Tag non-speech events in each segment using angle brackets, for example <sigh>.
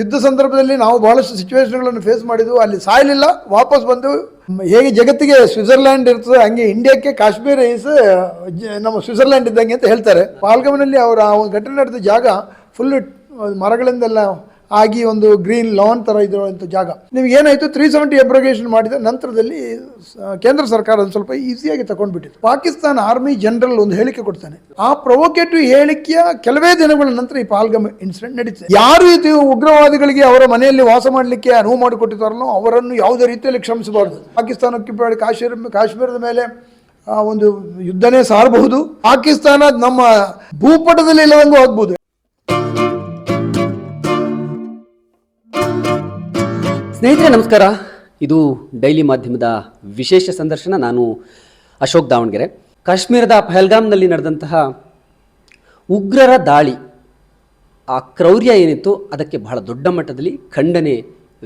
ಯುದ್ಧ ಸಂದರ್ಭದಲ್ಲಿ ನಾವು ಬಹಳಷ್ಟು ಸಿಚುವೇಶನ್ಗಳನ್ನು ಫೇಸ್ ಮಾಡಿದ್ವು. ಅಲ್ಲಿ ಸಾಯಲಿಲ್ಲ, ವಾಪಸ್ ಬಂದು ಹೇಗೆ ಜಗತ್ತಿಗೆ ಸ್ವಿಟ್ಜರ್ಲ್ಯಾಂಡ್ ಇರ್ತದೆ, ಹಂಗೆ ಇಂಡಿಯಾಕ್ಕೆ ಕಾಶ್ಮೀರ ಈಸ್ ನಮ್ಮ ಸ್ವಿಟ್ಜರ್ಲ್ಯಾಂಡ್ ಇದ್ದಂಗೆ ಅಂತ ಹೇಳ್ತಾರೆ. ಪಾಲ್ಗಮನಲ್ಲಿ ಅವರ ಘಟನೆ ನಡೆದ ಜಾಗ ಫುಲ್ ಮರಗಳಿಂದೆಲ್ಲ ಆಗಿ ಒಂದು ಗ್ರೀನ್ ಲಾನ್ ಥರ ಇರುವಂಥ ಜಾಗ. ನಿಮ್ಗೆ ಏನಾಯಿತು ತ್ರೀ ಸೆವೆಂಟಿ ಅಬ್ರೋಗೇಷನ್ ಮಾಡಿದ ನಂತರದಲ್ಲಿ ಕೇಂದ್ರ ಸರ್ಕಾರ ಒಂದು ಸ್ವಲ್ಪ ಈಸಿಯಾಗಿ ತಗೊಂಡ್ಬಿಟ್ಟಿತ್ತು ಪಾಕಿಸ್ತಾನ ಆರ್ಮಿ ಜನರಲ್ ಒಂದು ಹೇಳಿಕೆ ಕೊಡ್ತಾನೆ. ಆ ಪ್ರೊವೊಕೇಟಿವ್ ಹೇಳಿಕೆಯ ಕೆಲವೇ ದಿನಗಳ ನಂತರ ಈ ಪಾಲ್ಗಮ್ ಇನ್ಸಿಡೆಂಟ್ ನಡೀತದೆ. ಯಾರು ಇದು ಉಗ್ರವಾದಿಗಳಿಗೆ ಅವರ ಮನೆಯಲ್ಲಿ ವಾಸ ಮಾಡಲಿಕ್ಕೆ ಅನುವು ಮಾಡಿಕೊಟ್ಟಿದ್ದಾರಲ್ಲೋ ಅವರನ್ನು ಯಾವುದೇ ರೀತಿಯಲ್ಲಿ ಕ್ಷಮಿಸಬಾರದು. ಪಾಕಿಸ್ತಾನಕ್ಕೆ ಕಾಶ್ಮೀರ, ಕಾಶ್ಮೀರದ ಮೇಲೆ ಒಂದು ಯುದ್ಧನೇ ಸಾರಬಹುದು. ಪಾಕಿಸ್ತಾನ ನಮ್ಮ ಭೂಪಟದಲ್ಲಿ ಇಲ್ಲದಂಗೂ ಆಗ್ಬೋದು. ಸ್ನೇಹಿತರೆ, ನಮಸ್ಕಾರ. ಇದು ಡೈಲಿ ಮಾಧ್ಯಮದ ವಿಶೇಷ ಸಂದರ್ಶನ. ನಾನು ಅಶೋಕ್ ದಾವಣಗೆರೆ. ಕಾಶ್ಮೀರದ ಪಹಲ್ಗಾಮ್ನಲ್ಲಿ ನಡೆದಂತಹ ಉಗ್ರರ ದಾಳಿ, ಆ ಕ್ರೌರ್ಯ ಏನಿತ್ತು ಅದಕ್ಕೆ ಬಹಳ ದೊಡ್ಡ ಮಟ್ಟದಲ್ಲಿ ಖಂಡನೆ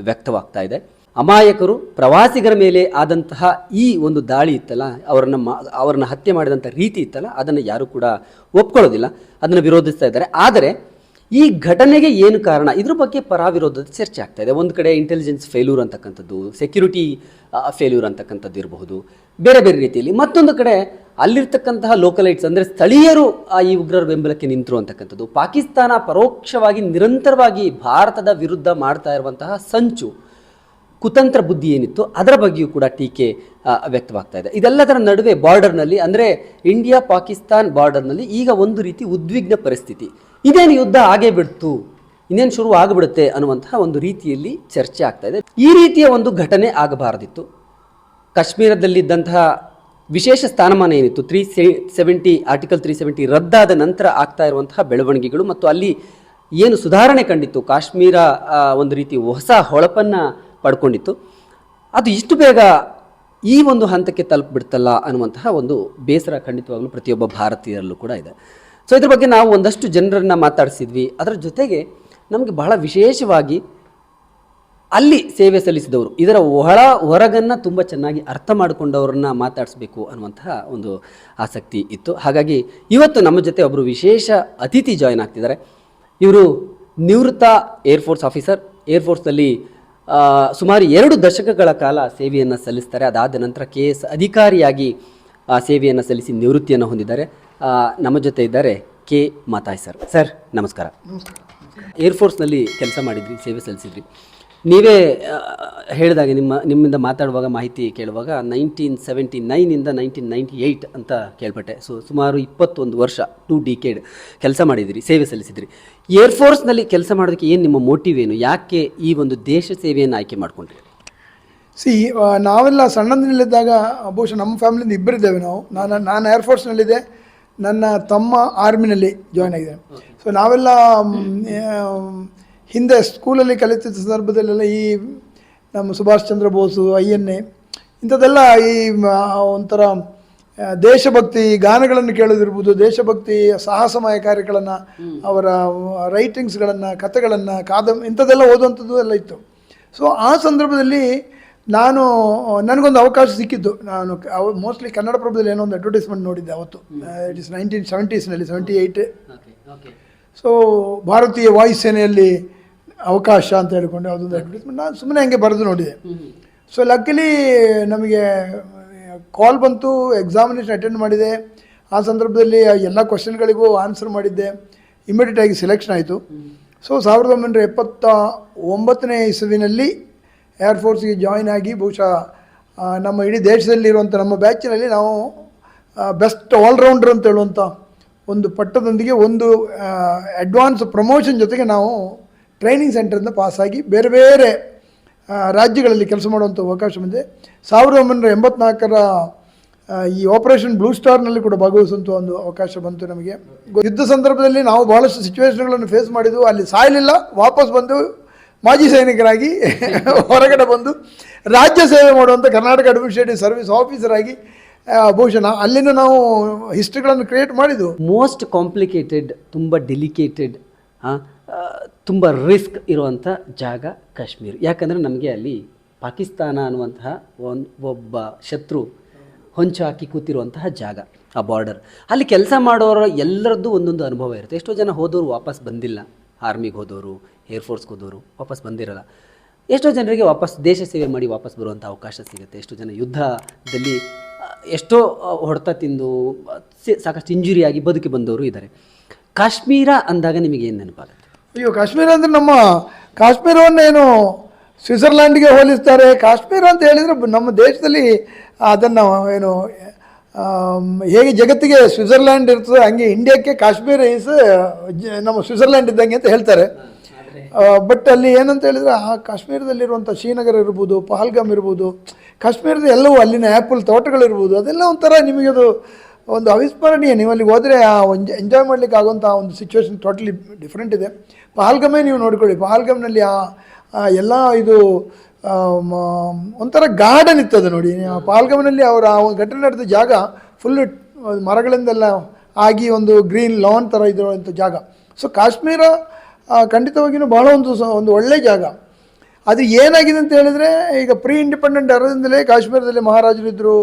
ವ್ಯಕ್ತವಾಗ್ತಾ ಇದೆ. ಅಮಾಯಕರು, ಪ್ರವಾಸಿಗರ ಮೇಲೆ ಆದಂತಹ ಈ ಒಂದು ದಾಳಿ ಇತ್ತಲ್ಲ, ಅವರನ್ನ ಮಾ, ಅವರನ್ನು ಹತ್ಯೆ ಮಾಡಿದಂಥ ರೀತಿ ಇತ್ತಲ್ಲ, ಅದನ್ನು ಯಾರೂ ಕೂಡ ಒಪ್ಕೊಳ್ಳೋದಿಲ್ಲ, ಅದನ್ನು ವಿರೋಧಿಸ್ತಾ ಇದ್ದಾರೆ. ಆದರೆ ಈ ಘಟನೆಗೆ ಏನು ಕಾರಣ? ಇದ್ರ ಬಗ್ಗೆ ಪರಾವಿರೋಧದ ಚರ್ಚೆ ಆಗ್ತಾ ಇದೆ. ಒಂದು ಕಡೆ ಇಂಟೆಲಿಜೆನ್ಸ್ ಫೇಲ್ಯೂರ್ ಅಂತಕ್ಕಂಥದ್ದು ಸೆಕ್ಯೂರಿಟಿ ಫೇಲ್ಯೂರ್ ಅಂತಕ್ಕಂಥದ್ದು ಇರಬಹುದು, ಬೇರೆ ಬೇರೆ ರೀತಿಯಲ್ಲಿ. ಮತ್ತೊಂದು ಕಡೆ ಅಲ್ಲಿರ್ತಕ್ಕಂತಹ ಲೋಕಲೈಟ್ಸ್ ಅಂದರೆ ಸ್ಥಳೀಯರು ಈ ಉಗ್ರರ ಬೆಂಬಲಕ್ಕೆ ನಿಂತರು ಅಂತಕ್ಕಂಥದ್ದು. ಪಾಕಿಸ್ತಾನ ಪರೋಕ್ಷವಾಗಿ ನಿರಂತರವಾಗಿ ಭಾರತದ ವಿರುದ್ಧ ಮಾಡ್ತಾ ಇರುವಂತಹ ಸಂಚು, ಕುತಂತ್ರ ಬುದ್ಧಿ ಏನಿತ್ತು, ಅದರ ಬಗ್ಗೆಯೂ ಕೂಡ ಟೀಕೆ ವ್ಯಕ್ತವಾಗ್ತಾ ಇದೆ. ಇದೆಲ್ಲದರ ನಡುವೆ ಬಾರ್ಡರ್ನಲ್ಲಿ ಅಂದರೆ ಇಂಡಿಯಾ ಪಾಕಿಸ್ತಾನ್ ಬಾರ್ಡರ್ನಲ್ಲಿ ಈಗ ಒಂದು ರೀತಿ ಉದ್ವಿಗ್ನ ಪರಿಸ್ಥಿತಿ. ಇದೇನು ಯುದ್ಧ ಆಗೇ ಬಿಡ್ತು, ಇನ್ನೇನು ಶುರು ಆಗಿಬಿಡುತ್ತೆ ಅನ್ನುವಂತಹ ಒಂದು ರೀತಿಯಲ್ಲಿ ಚರ್ಚೆ ಆಗ್ತಾ ಇದೆ. ಈ ರೀತಿಯ ಒಂದು ಘಟನೆ ಆಗಬಾರದಿತ್ತು. ಕಾಶ್ಮೀರದಲ್ಲಿದ್ದಂತಹ ವಿಶೇಷ ಸ್ಥಾನಮಾನ ಏನಿತ್ತು? Three seventy article three seventy ರದ್ದಾದ ನಂತರ ಆಗ್ತಾ ಇರುವಂತಹ ಬೆಳವಣಿಗೆಗಳು ಮತ್ತು ಅಲ್ಲಿ ಏನು ಸುಧಾರಣೆ ಕಂಡಿತ್ತು? ಕಾಶ್ಮೀರ ಒಂದು ರೀತಿ ಹೊಸ ಹೊಳಪನ್ನು ಪಡ್ಕೊಂಡಿತ್ತು. ಅದು ಇಷ್ಟು ಬೇಗ ಈ ಒಂದು ಹಂತಕ್ಕೆ ತಲುಪಿಬಿಡ್ತಲ್ಲ ಅನ್ನುವಂತಹ ಒಂದು ಬೇಸರ ಖಂಡಿತವಾಗಲೂ ಪ್ರತಿಯೊಬ್ಬ ಭಾರತೀಯರಲ್ಲೂ ಕೂಡ ಇದೆ. ಸೊ ಇದ್ರ ಬಗ್ಗೆ ನಾವು ಒಂದಷ್ಟು ಜನರನ್ನು ಮಾತಾಡಿಸಿದ್ವಿ. ಅದರ ಜೊತೆಗೆ ನಮಗೆ ಬಹಳ ವಿಶೇಷವಾಗಿ ಅಲ್ಲಿ ಸೇವೆ ಸಲ್ಲಿಸಿದವರು ಇದರ ಒಳ ಹೊರಗನ್ನು ತುಂಬ ಚೆನ್ನಾಗಿ ಅರ್ಥ ಮಾಡಿಕೊಂಡವರನ್ನ ಮಾತಾಡಿಸ್ಬೇಕು ಅನ್ನುವಂತಹ ಒಂದು ಆಸಕ್ತಿ ಇತ್ತು. ಹಾಗಾಗಿ ಇವತ್ತು ನಮ್ಮ ಜೊತೆ ಒಬ್ಬರು ವಿಶೇಷ ಅತಿಥಿ ಜಾಯ್ನ್ ಆಗ್ತಿದ್ದಾರೆ. ಇವರು ನಿವೃತ್ತ ಏರ್ಫೋರ್ಸ್ ಆಫೀಸರ್. ಏರ್ಫೋರ್ಸ್ನಲ್ಲಿ ಸುಮಾರು ಎರಡು ದಶಕಗಳ ಕಾಲ ಸೇವೆಯನ್ನು ಸಲ್ಲಿಸ್ತಾರೆ. ಅದಾದ ನಂತರ ಕೆ ಎಸ್ ಅಧಿಕಾರಿಯಾಗಿ ಆ, ಸೇವೆಯನ್ನು ಸಲ್ಲಿಸಿ ನಿವೃತ್ತಿಯನ್ನು ಹೊಂದಿದ್ದಾರೆ. ನಮ್ಮ ಜೊತೆ ಇದ್ದಾರೆ ಕೆ ಮಾತಾಯ್ ಸರ್. ಸರ್, ನಮಸ್ಕಾರ. ಏರ್ಫೋರ್ಸ್ನಲ್ಲಿ ಕೆಲಸ ಮಾಡಿದ್ರಿ, ಸೇವೆ ಸಲ್ಲಿಸಿದ್ರಿ. ನೀವೇ ಹೇಳಿದಾಗ ನಿಮ್ಮ, ನಿಮ್ಮಿಂದ ಮಾತಾಡುವಾಗ ಮಾಹಿತಿ ಕೇಳುವಾಗ ನೈನ್ಟೀನ್ ಸೆವೆಂಟಿ ನೈನಿಂದ ನೈನ್ಟೀನ್ ನೈಂಟಿ ಏಯ್ಟ್ ಅಂತ ಕೇಳ್ಪಟ್ಟೆ. ಸೊ ಸುಮಾರು ಇಪ್ಪತ್ತೊಂದು ವರ್ಷ ಟು ಡಿಕೇಡ್ ಕೆಲಸ ಮಾಡಿದಿರಿ, ಸೇವೆ ಸಲ್ಲಿಸಿದ್ರಿ. ಏರ್ಫೋರ್ಸ್ನಲ್ಲಿ ಕೆಲಸ ಮಾಡೋದಕ್ಕೆ ಏನು ನಿಮ್ಮ ಮೋಟಿವ್ ಏನು? ಯಾಕೆ ಈ ಒಂದು ದೇಶ ಸೇವೆಯನ್ನು ಆಯ್ಕೆ ಮಾಡ್ಕೊಂಡ್ರಿ? ಸಿ ನಾವೆಲ್ಲ ಸಣ್ಣದಿನಲ್ಲಿದ್ದಾಗ, ಬಹುಶಃ ನಮ್ಮ ಫ್ಯಾಮಿಲಿಯಿಂದ ಇಬ್ಬರಿದ್ದೇವೆ ನಾವು. ನಾನು ನಾನು ಏರ್ಫೋರ್ಸ್ನಲ್ಲಿದ್ದೆ ನನ್ನ ತಮ್ಮ ಆರ್ಮಿನಲ್ಲಿ ಜಾಯ್ನ್ ಆಗಿದೆ ಸೊ ನಾವೆಲ್ಲ ಹಿಂದೆ ಸ್ಕೂಲಲ್ಲಿ ಕಲಿತಿದ್ದ ಸಂದರ್ಭದಲ್ಲೆಲ್ಲ ಈ ನಮ್ಮ Subhash Chandra Bose I N A ಇಂಥದ್ದೆಲ್ಲ ಈ ಒಂಥರ ದೇಶಭಕ್ತಿ ಗಾನಗಳನ್ನು ಕೇಳೋದಿರ್ಬೋದು ದೇಶಭಕ್ತಿ ಸಾಹಸಮಯ ಕಾರ್ಯಗಳನ್ನು ಅವರ ರೈಟಿಂಗ್ಸ್ಗಳನ್ನು ಕಥೆಗಳನ್ನು ಕಾದಂ ಇಂಥದ್ದೆಲ್ಲ ಓದುವಂಥದ್ದು ಎಲ್ಲ ಇತ್ತು. ಸೊ ಆ ಸಂದರ್ಭದಲ್ಲಿ ನಾನು ನನಗೊಂದು ಅವಕಾಶ ಸಿಕ್ಕಿದ್ದು. ನಾನು ಮೋಸ್ಟ್ಲಿ ಕನ್ನಡ ಪ್ರಭದಲ್ಲಿ ಏನೋ ಒಂದು ಅಡ್ವರ್ಟೈಸ್ಮೆಂಟ್ ನೋಡಿದ್ದೆ ಅವತ್ತು. ಇಟ್ ಇಸ್ ನೈನ್ಟೀನ್ ಸೆವೆಂಟೀಸ್ನಲ್ಲಿ ಸೆವೆಂಟಿ ಏಯ್ಟ್ ಸೊ ಭಾರತೀಯ ವಾಯುಸೇನೆಯಲ್ಲಿ ಅವಕಾಶ ಅಂತ ಹೇಳಿಕೊಂಡು ಯಾವುದೊಂದು ಅಡ್ವರ್ಟೈಸ್ಮೆಂಟ್ ನಾನು ಸುಮ್ಮನೆ ಹಂಗೆ ಬರೆದು ನೋಡಿದೆ. ಸೊ ಲಕ್ಕಲಿ ನಮಗೆ ಕಾಲ್ ಬಂತು ಎಕ್ಸಾಮಿನೇಷನ್ ಅಟೆಂಡ್ ಮಾಡಿದೆ. ಆ ಸಂದರ್ಭದಲ್ಲಿ ಎಲ್ಲ ಕ್ವಶನ್ಗಳಿಗೂ ಆನ್ಸರ್ ಮಾಡಿದ್ದೆ. ಇಮಿಡಿಯೇಟಾಗಿ ಸೆಲೆಕ್ಷನ್ ಆಯಿತು. ಸೊ ಸಾವಿರದ ಒಂಬೈನೂರ ಎಪ್ಪತ್ತ ಒಂಬತ್ತನೇ ಇಸವಿನಲ್ಲಿ ಏರ್ಫೋರ್ಸ್ಗೆ ಜಾಯ್ನ್ ಆಗಿ ಬಹುಶಃ ನಮ್ಮ ಇಡೀ ದೇಶದಲ್ಲಿರುವಂಥ ನಮ್ಮ ಬ್ಯಾಚಿನಲ್ಲಿ ನಾವು ಬೆಸ್ಟ್ ಆಲ್ರೌಂಡರ್ ಅಂತ ಹೇಳುವಂಥ ಒಂದು ಪಟ್ಟದೊಂದಿಗೆ ಒಂದು ಅಡ್ವಾನ್ಸ್ ಪ್ರಮೋಷನ್ ಜೊತೆಗೆ ನಾವು ಟ್ರೈನಿಂಗ್ ಸೆಂಟರಿಂದ ಪಾಸಾಗಿ ಬೇರೆ ಬೇರೆ ರಾಜ್ಯಗಳಲ್ಲಿ ಕೆಲಸ ಮಾಡುವಂಥ ಅವಕಾಶ ಬಂದಿದೆ. ಸಾವಿರದ ಒಂಬೈನೂರ ಎಂಬತ್ನಾಲ್ಕರ ಈ ಆಪರೇಷನ್ ಬ್ಲೂ ಸ್ಟಾರ್ನಲ್ಲಿ ಕೂಡ ಭಾಗವಹಿಸುವಂಥ ಒಂದು ಅವಕಾಶ ಬಂತು ನಮಗೆ. ಯುದ್ಧ ಸಂದರ್ಭದಲ್ಲಿ ನಾವು ಭಾಳಷ್ಟು ಸಿಚುವೇಶನ್ಗಳನ್ನು ಫೇಸ್ ಮಾಡಿದ್ದು ಅಲ್ಲಿ ಸಾಯಲಿಲ್ಲ, ವಾಪಸ್ ಬಂದು ಮಾಜಿ ಸೈನಿಕರಾಗಿ ಹೊರಗಡೆ ಬಂದು ರಾಜ್ಯ ಸೇವೆ ಮಾಡುವಂಥ ಕರ್ನಾಟಕ ಅಡ್ಮಿನಿಸ್ಟ್ರೇಟಿವ್ ಸರ್ವಿಸ್ ಆಫೀಸರ್ ಆಗಿ ಬಹುಶಃ ನಾ- ಅಲ್ಲಿಂದ ನಾವು ಹಿಸ್ಟ್ರಿಗಳನ್ನು ಕ್ರಿಯೇಟ್ ಮಾಡಿದ್ದು. ಮೋಸ್ಟ್ ಕಾಂಪ್ಲಿಕೇಟೆಡ್, ತುಂಬ ಡೆಲಿಕೇಟೆಡ್ ತುಂಬ ರಿಸ್ಕ್ ಇರುವಂಥ ಜಾಗ ಕಾಶ್ಮೀರ. ಯಾಕಂದರೆ ನಮಗೆ ಅಲ್ಲಿ ಪಾಕಿಸ್ತಾನ ಅನ್ನುವಂತಹ ಒಬ್ಬ ಶತ್ರು ಹೊಂಚು ಹಾಕಿ ಕೂತಿರುವಂತಹ ಜಾಗ, ಆ ಬಾರ್ಡರ್ ಅಲ್ಲಿ ಕೆಲಸ ಮಾಡೋರ ಎಲ್ಲರದ್ದು ಒಂದೊಂದು ಅನುಭವ ಇರುತ್ತೆ. ಎಷ್ಟೋ ಜನ ಹೋದವರು ವಾಪಸ್ ಬಂದಿಲ್ಲ. ಆರ್ಮಿಗೆ ಹೋದವರು ಏರ್ಫೋರ್ಸ್ಗೆ ಹೋದವರು ವಾಪಸ್ ಬಂದಿರಲ್ಲ. ಎಷ್ಟೋ ಜನರಿಗೆ ವಾಪಸ್ ದೇಶ ಸೇವೆ ಮಾಡಿ ವಾಪಸ್ ಬರುವಂಥ ಅವಕಾಶ ಸಿಗುತ್ತೆ. ಎಷ್ಟೋ ಜನ ಯುದ್ಧದಲ್ಲಿ ಎಷ್ಟೋ ಹೊಡೆತ ತಿಂದು ಸಾಕಷ್ಟು ಇಂಜುರಿಯಾಗಿ ಬದುಕಿ ಬಂದವರು ಇದ್ದಾರೆ. ಕಾಶ್ಮೀರ ಅಂದಾಗ ನಿಮಗೆ ಏನು ನೆನಪಾಗುತ್ತೆ? ಅಯ್ಯೋ, ಕಾಶ್ಮೀರ ಅಂದರೆ ನಮ್ಮ ಕಾಶ್ಮೀರವನ್ನೇನು ಸ್ವಿಟ್ಜರ್ಲ್ಯಾಂಡ್ಗೆ ಹೋಲಿಸ್ತಾರೆ. ಕಾಶ್ಮೀರ ಅಂತ ಹೇಳಿದರೆ ನಮ್ಮ ದೇಶದಲ್ಲಿ ಅದನ್ನು ಏನು ಹೇಗೆ ಜಗತ್ತಿಗೆ ಸ್ವಿಟ್ಜರ್ಲ್ಯಾಂಡ್ ಇರ್ತದೆ, ಹಂಗೆ ಇಂಡಿಯಾಕ್ಕೆ ಕಾಶ್ಮೀರ ಈಸ್ ನಮ್ಮ ಸ್ವಿಟ್ಜರ್ಲ್ಯಾಂಡ್ ಇದ್ದಂಗೆ ಅಂತ ಹೇಳ್ತಾರೆ. ಬಟ್ ಅಲ್ಲಿ ಏನಂತ ಹೇಳಿದ್ರೆ, ಆ ಕಾಶ್ಮೀರದಲ್ಲಿರುವಂಥ ಶ್ರೀನಗರ ಇರ್ಬೋದು, ಪಹಲ್ಗಾಮ್ ಇರ್ಬೋದು, ಕಾಶ್ಮೀರದ ಎಲ್ಲವೂ ಅಲ್ಲಿನ ಆ್ಯಪಲ್ ತೋಟಗಳಿರ್ಬೋದು ಅದೆಲ್ಲ ಒಂಥರ ನಿಮಗೆ ಅದು ಒಂದು ಅವಿಸ್ಮರಣೀಯ. ನೀವು ಅಲ್ಲಿಗೆ ಹೋದರೆ ಆ ಒಂದು ಎಂಜಾಯ್ ಮಾಡಲಿಕ್ಕೆ ಆಗುವಂಥ ಒಂದು ಸಿಚುವೇಶನ್ ಟೋಟಲಿ ಡಿಫ್ರೆಂಟ್ ಇದೆ. ಪಹಲ್ಗಮೇ ನೀವು ನೋಡ್ಕೊಳ್ಳಿ. ಪಹಲ್ಗಮ್ನಲ್ಲಿ ಆ ಎಲ್ಲ ಇದು ಒಂಥರ ಗಾರ್ಡನ್ ಇತ್ತದು ನೋಡಿ. ಆ ಪಹಲ್ಗಮ್ನಲ್ಲಿ ಅವರ ಆ ಒಂದು ಘಟನೆ ನಡೆದ ಜಾಗ ಫುಲ್ ಮರಗಳಿಂದೆಲ್ಲ ಆಗಿ ಒಂದು ಗ್ರೀನ್ ಲಾನ್ ಥರ ಇದ್ದಂಥ ಜಾಗ. ಸೊ ಕಾಶ್ಮೀರ ಖಂಡಿತವಾಗಿಯೂ ಭಾಳ ಒಂದು ಒಂದು ಒಳ್ಳೆ ಜಾಗ. ಅದು ಏನಾಗಿದೆ ಅಂತ ಹೇಳಿದರೆ, ಈಗ ಪ್ರೀ ಇಂಡಿಪೆಂಡೆಂಟ್ ಅರದಿಂದಲೇ ಕಾಶ್ಮೀರದಲ್ಲಿ ಮಹಾರಾಜರು ಇದ್ದರು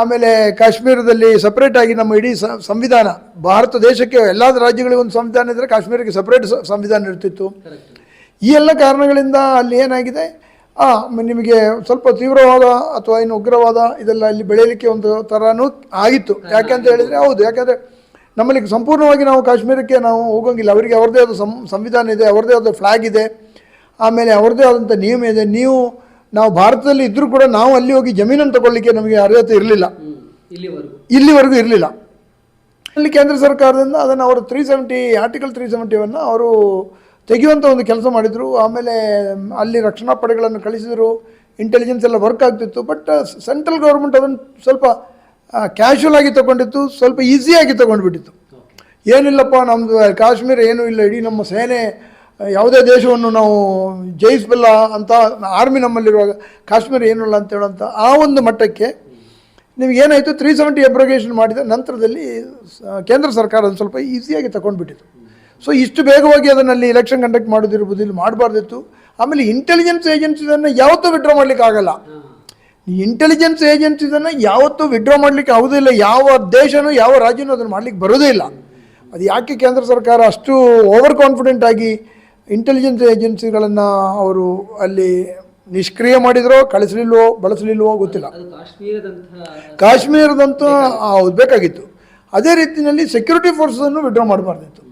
ಆಮೇಲೆ ಕಾಶ್ಮೀರದಲ್ಲಿ ಸಪ್ರೇಟ್ ಆಗಿ ನಮ್ಮ ಇಡೀ ಸಂವಿಧಾನ, ಭಾರತ ದೇಶಕ್ಕೆ ಎಲ್ಲ ರಾಜ್ಯಗಳಿಗೆ ಒಂದು ಸಂವಿಧಾನ ಇದ್ದರೆ ಕಾಶ್ಮೀರಕ್ಕೆ ಸಪ್ರೇಟ್ ಸಂವಿಧಾನ ಇರ್ತಿತ್ತು. ಈ ಎಲ್ಲ ಕಾರಣಗಳಿಂದ ಅಲ್ಲಿ ಏನಾಗಿದೆ ನಿಮಗೆ ಸ್ವಲ್ಪ ತೀವ್ರವಾದ ಅಥವಾ ಇನ್ನು ಉಗ್ರವಾದ ಇದೆಲ್ಲ ಇಲ್ಲಿ ಬೆಳೆಯಲಿಕ್ಕೆ ಒಂದು ಥರನೂ ಆಗಿತ್ತು. ಯಾಕೆಂತ ಹೇಳಿದರೆ, ಹೌದು. ಯಾಕೆಂದರೆ ನಮ್ಮಲ್ಲಿ ಸಂಪೂರ್ಣವಾಗಿ ನಾವು ಕಾಶ್ಮೀರಕ್ಕೆ ನಾವು ಹೋಗೋಂಗಿಲ್ಲ. ಅವರಿಗೆ ಅವ್ರದ್ದೇ ಆದ ಸಂ ಸಂವಿಧಾನ ಇದೆ ಅವ್ರದ್ದೇ ಆದ ಫ್ಲ್ಯಾಗ್ ಇದೆ. ಆಮೇಲೆ ಅವ್ರದ್ದೇ ಆದಂಥ ನಿಯಮ ಇದೆ. ನೀವು ನಾವು ಭಾರತದಲ್ಲಿ ಇದ್ದರೂ ಕೂಡ ನಾವು ಅಲ್ಲಿ ಹೋಗಿ ಜಮೀನನ್ನು ತಗೊಳ್ಳಿಕ್ಕೆ ನಮಗೆ ಅರ್ಹತೆ ಇರಲಿಲ್ಲ. ಇಲ್ಲಿವರೆಗೂ. ಇಲ್ಲಿವರೆಗೂ ಇರಲಿಲ್ಲ. ಅಲ್ಲಿ ಕೇಂದ್ರ ಸರ್ಕಾರದಿಂದ ಅದನ್ನು ಅವರು ತ್ರೀ ಸೆವೆಂಟಿ ಆರ್ಟಿಕಲ್ ತ್ರೀ ಸೆವೆಂಟಿವನ್ನು ಅವರು ತೆಗೆಯುವಂಥ ಒಂದು ಕೆಲಸ ಮಾಡಿದರು. ಆಮೇಲೆ ಅಲ್ಲಿ ರಕ್ಷಣಾ ಪಡೆಗಳನ್ನು ಕಳಿಸಿದರು. ಇಂಟೆಲಿಜೆನ್ಸ್ ಎಲ್ಲ ವರ್ಕ್ ಆಗ್ತಿತ್ತು. ಬಟ್ ಸೆಂಟ್ರಲ್ ಗೌರ್ಮೆಂಟ್ ಅದನ್ನು ಸ್ವಲ್ಪ ಕ್ಯಾಶುವಲ್ ಆಗಿ ತಗೊಂಡಿತ್ತು ಸ್ವಲ್ಪ ಈಸಿಯಾಗಿ ತಗೊಂಡ್ಬಿಟ್ಟಿತ್ತು. ಏನಿಲ್ಲಪ್ಪ ನಮ್ಮದು ಕಾಶ್ಮೀರ ಏನೂ ಇಲ್ಲ, ಇಡೀ ನಮ್ಮ ಸೇನೆ, ಯಾವುದೇ ದೇಶವನ್ನು ನಾವು ಜಯಿಸಬಲ್ಲ ಅಂತ ಆರ್ಮಿ ನಮ್ಮಲ್ಲಿರುವಾಗ ಕಾಶ್ಮೀರ ಏನೂ ಇಲ್ಲ ಅಂತ ಹೇಳೋಂಥ ಆ ಒಂದು ಮಟ್ಟಕ್ಕೆ ನಿಮಗೇನಾಯಿತು ತ್ರೀ ಸೆವೆಂಟಿ ಅಬ್ರೋಗೇಷನ್ ಮಾಡಿದ ನಂತರದಲ್ಲಿ ಕೇಂದ್ರ ಸರ್ಕಾರ ಸ್ವಲ್ಪ ಈಸಿಯಾಗಿ ತಗೊಂಡ್ಬಿಟ್ಟಿತ್ತು. ಸೊ ಇಷ್ಟು ಬೇಗವಾಗಿ ಅದನ್ನಲ್ಲಿ ಎಲೆಕ್ಷನ್ ಕಂಡಕ್ಟ್ ಮಾಡೋದಿರ್ಬೋದು ಇಲ್ಲಿ ಮಾಡಬಾರ್ದಿತ್ತು. ಆಮೇಲೆ ಇಂಟೆಲಿಜೆನ್ಸ್ ಏಜೆನ್ಸಿದನ್ನು ಯಾವತ್ತೂ ವಿಡ್ರಾ ಮಾಡಲಿಕ್ಕೆ ಆಗಲ್ಲ ಈ ಇಂಟೆಲಿಜೆನ್ಸ್ ಏಜೆನ್ಸಿದನ್ನು ಯಾವತ್ತೂ ವಿಡ್ರಾ ಮಾಡಲಿಕ್ಕೆ ಆಗೋದಿಲ್ಲ ಯಾವ ದೇಶನೂ ಯಾವ ರಾಜ್ಯನೂ ಅದನ್ನು ಮಾಡಲಿಕ್ಕೆ ಬರೋದೇ ಇಲ್ಲ. ಅದು ಯಾಕೆ ಕೇಂದ್ರ ಸರ್ಕಾರ ಅಷ್ಟು ಓವರ್ ಕಾನ್ಫಿಡೆಂಟ್ ಆಗಿ ಇಂಟೆಲಿಜೆನ್ಸ್ ಏಜೆನ್ಸಿಗಳನ್ನು ಅವರು ಅಲ್ಲಿ ನಿಷ್ಕ್ರಿಯ ಮಾಡಿದ್ರೋ ಕಳಿಸ್ಲಿಲ್ವೋ ಬಳಸಲಿಲ್ವೋ ಗೊತ್ತಿಲ್ಲ. ಕಾಶ್ಮೀರದಂತೂ ಹೌದು ಬೇಕಾಗಿತ್ತು. ಅದೇ ರೀತಿಯಲ್ಲಿ ಸೆಕ್ಯೂರಿಟಿ ಫೋರ್ಸನ್ನು ವಿಡ್ರಾ ಮಾಡಬಾರ್ದಿತ್ತು.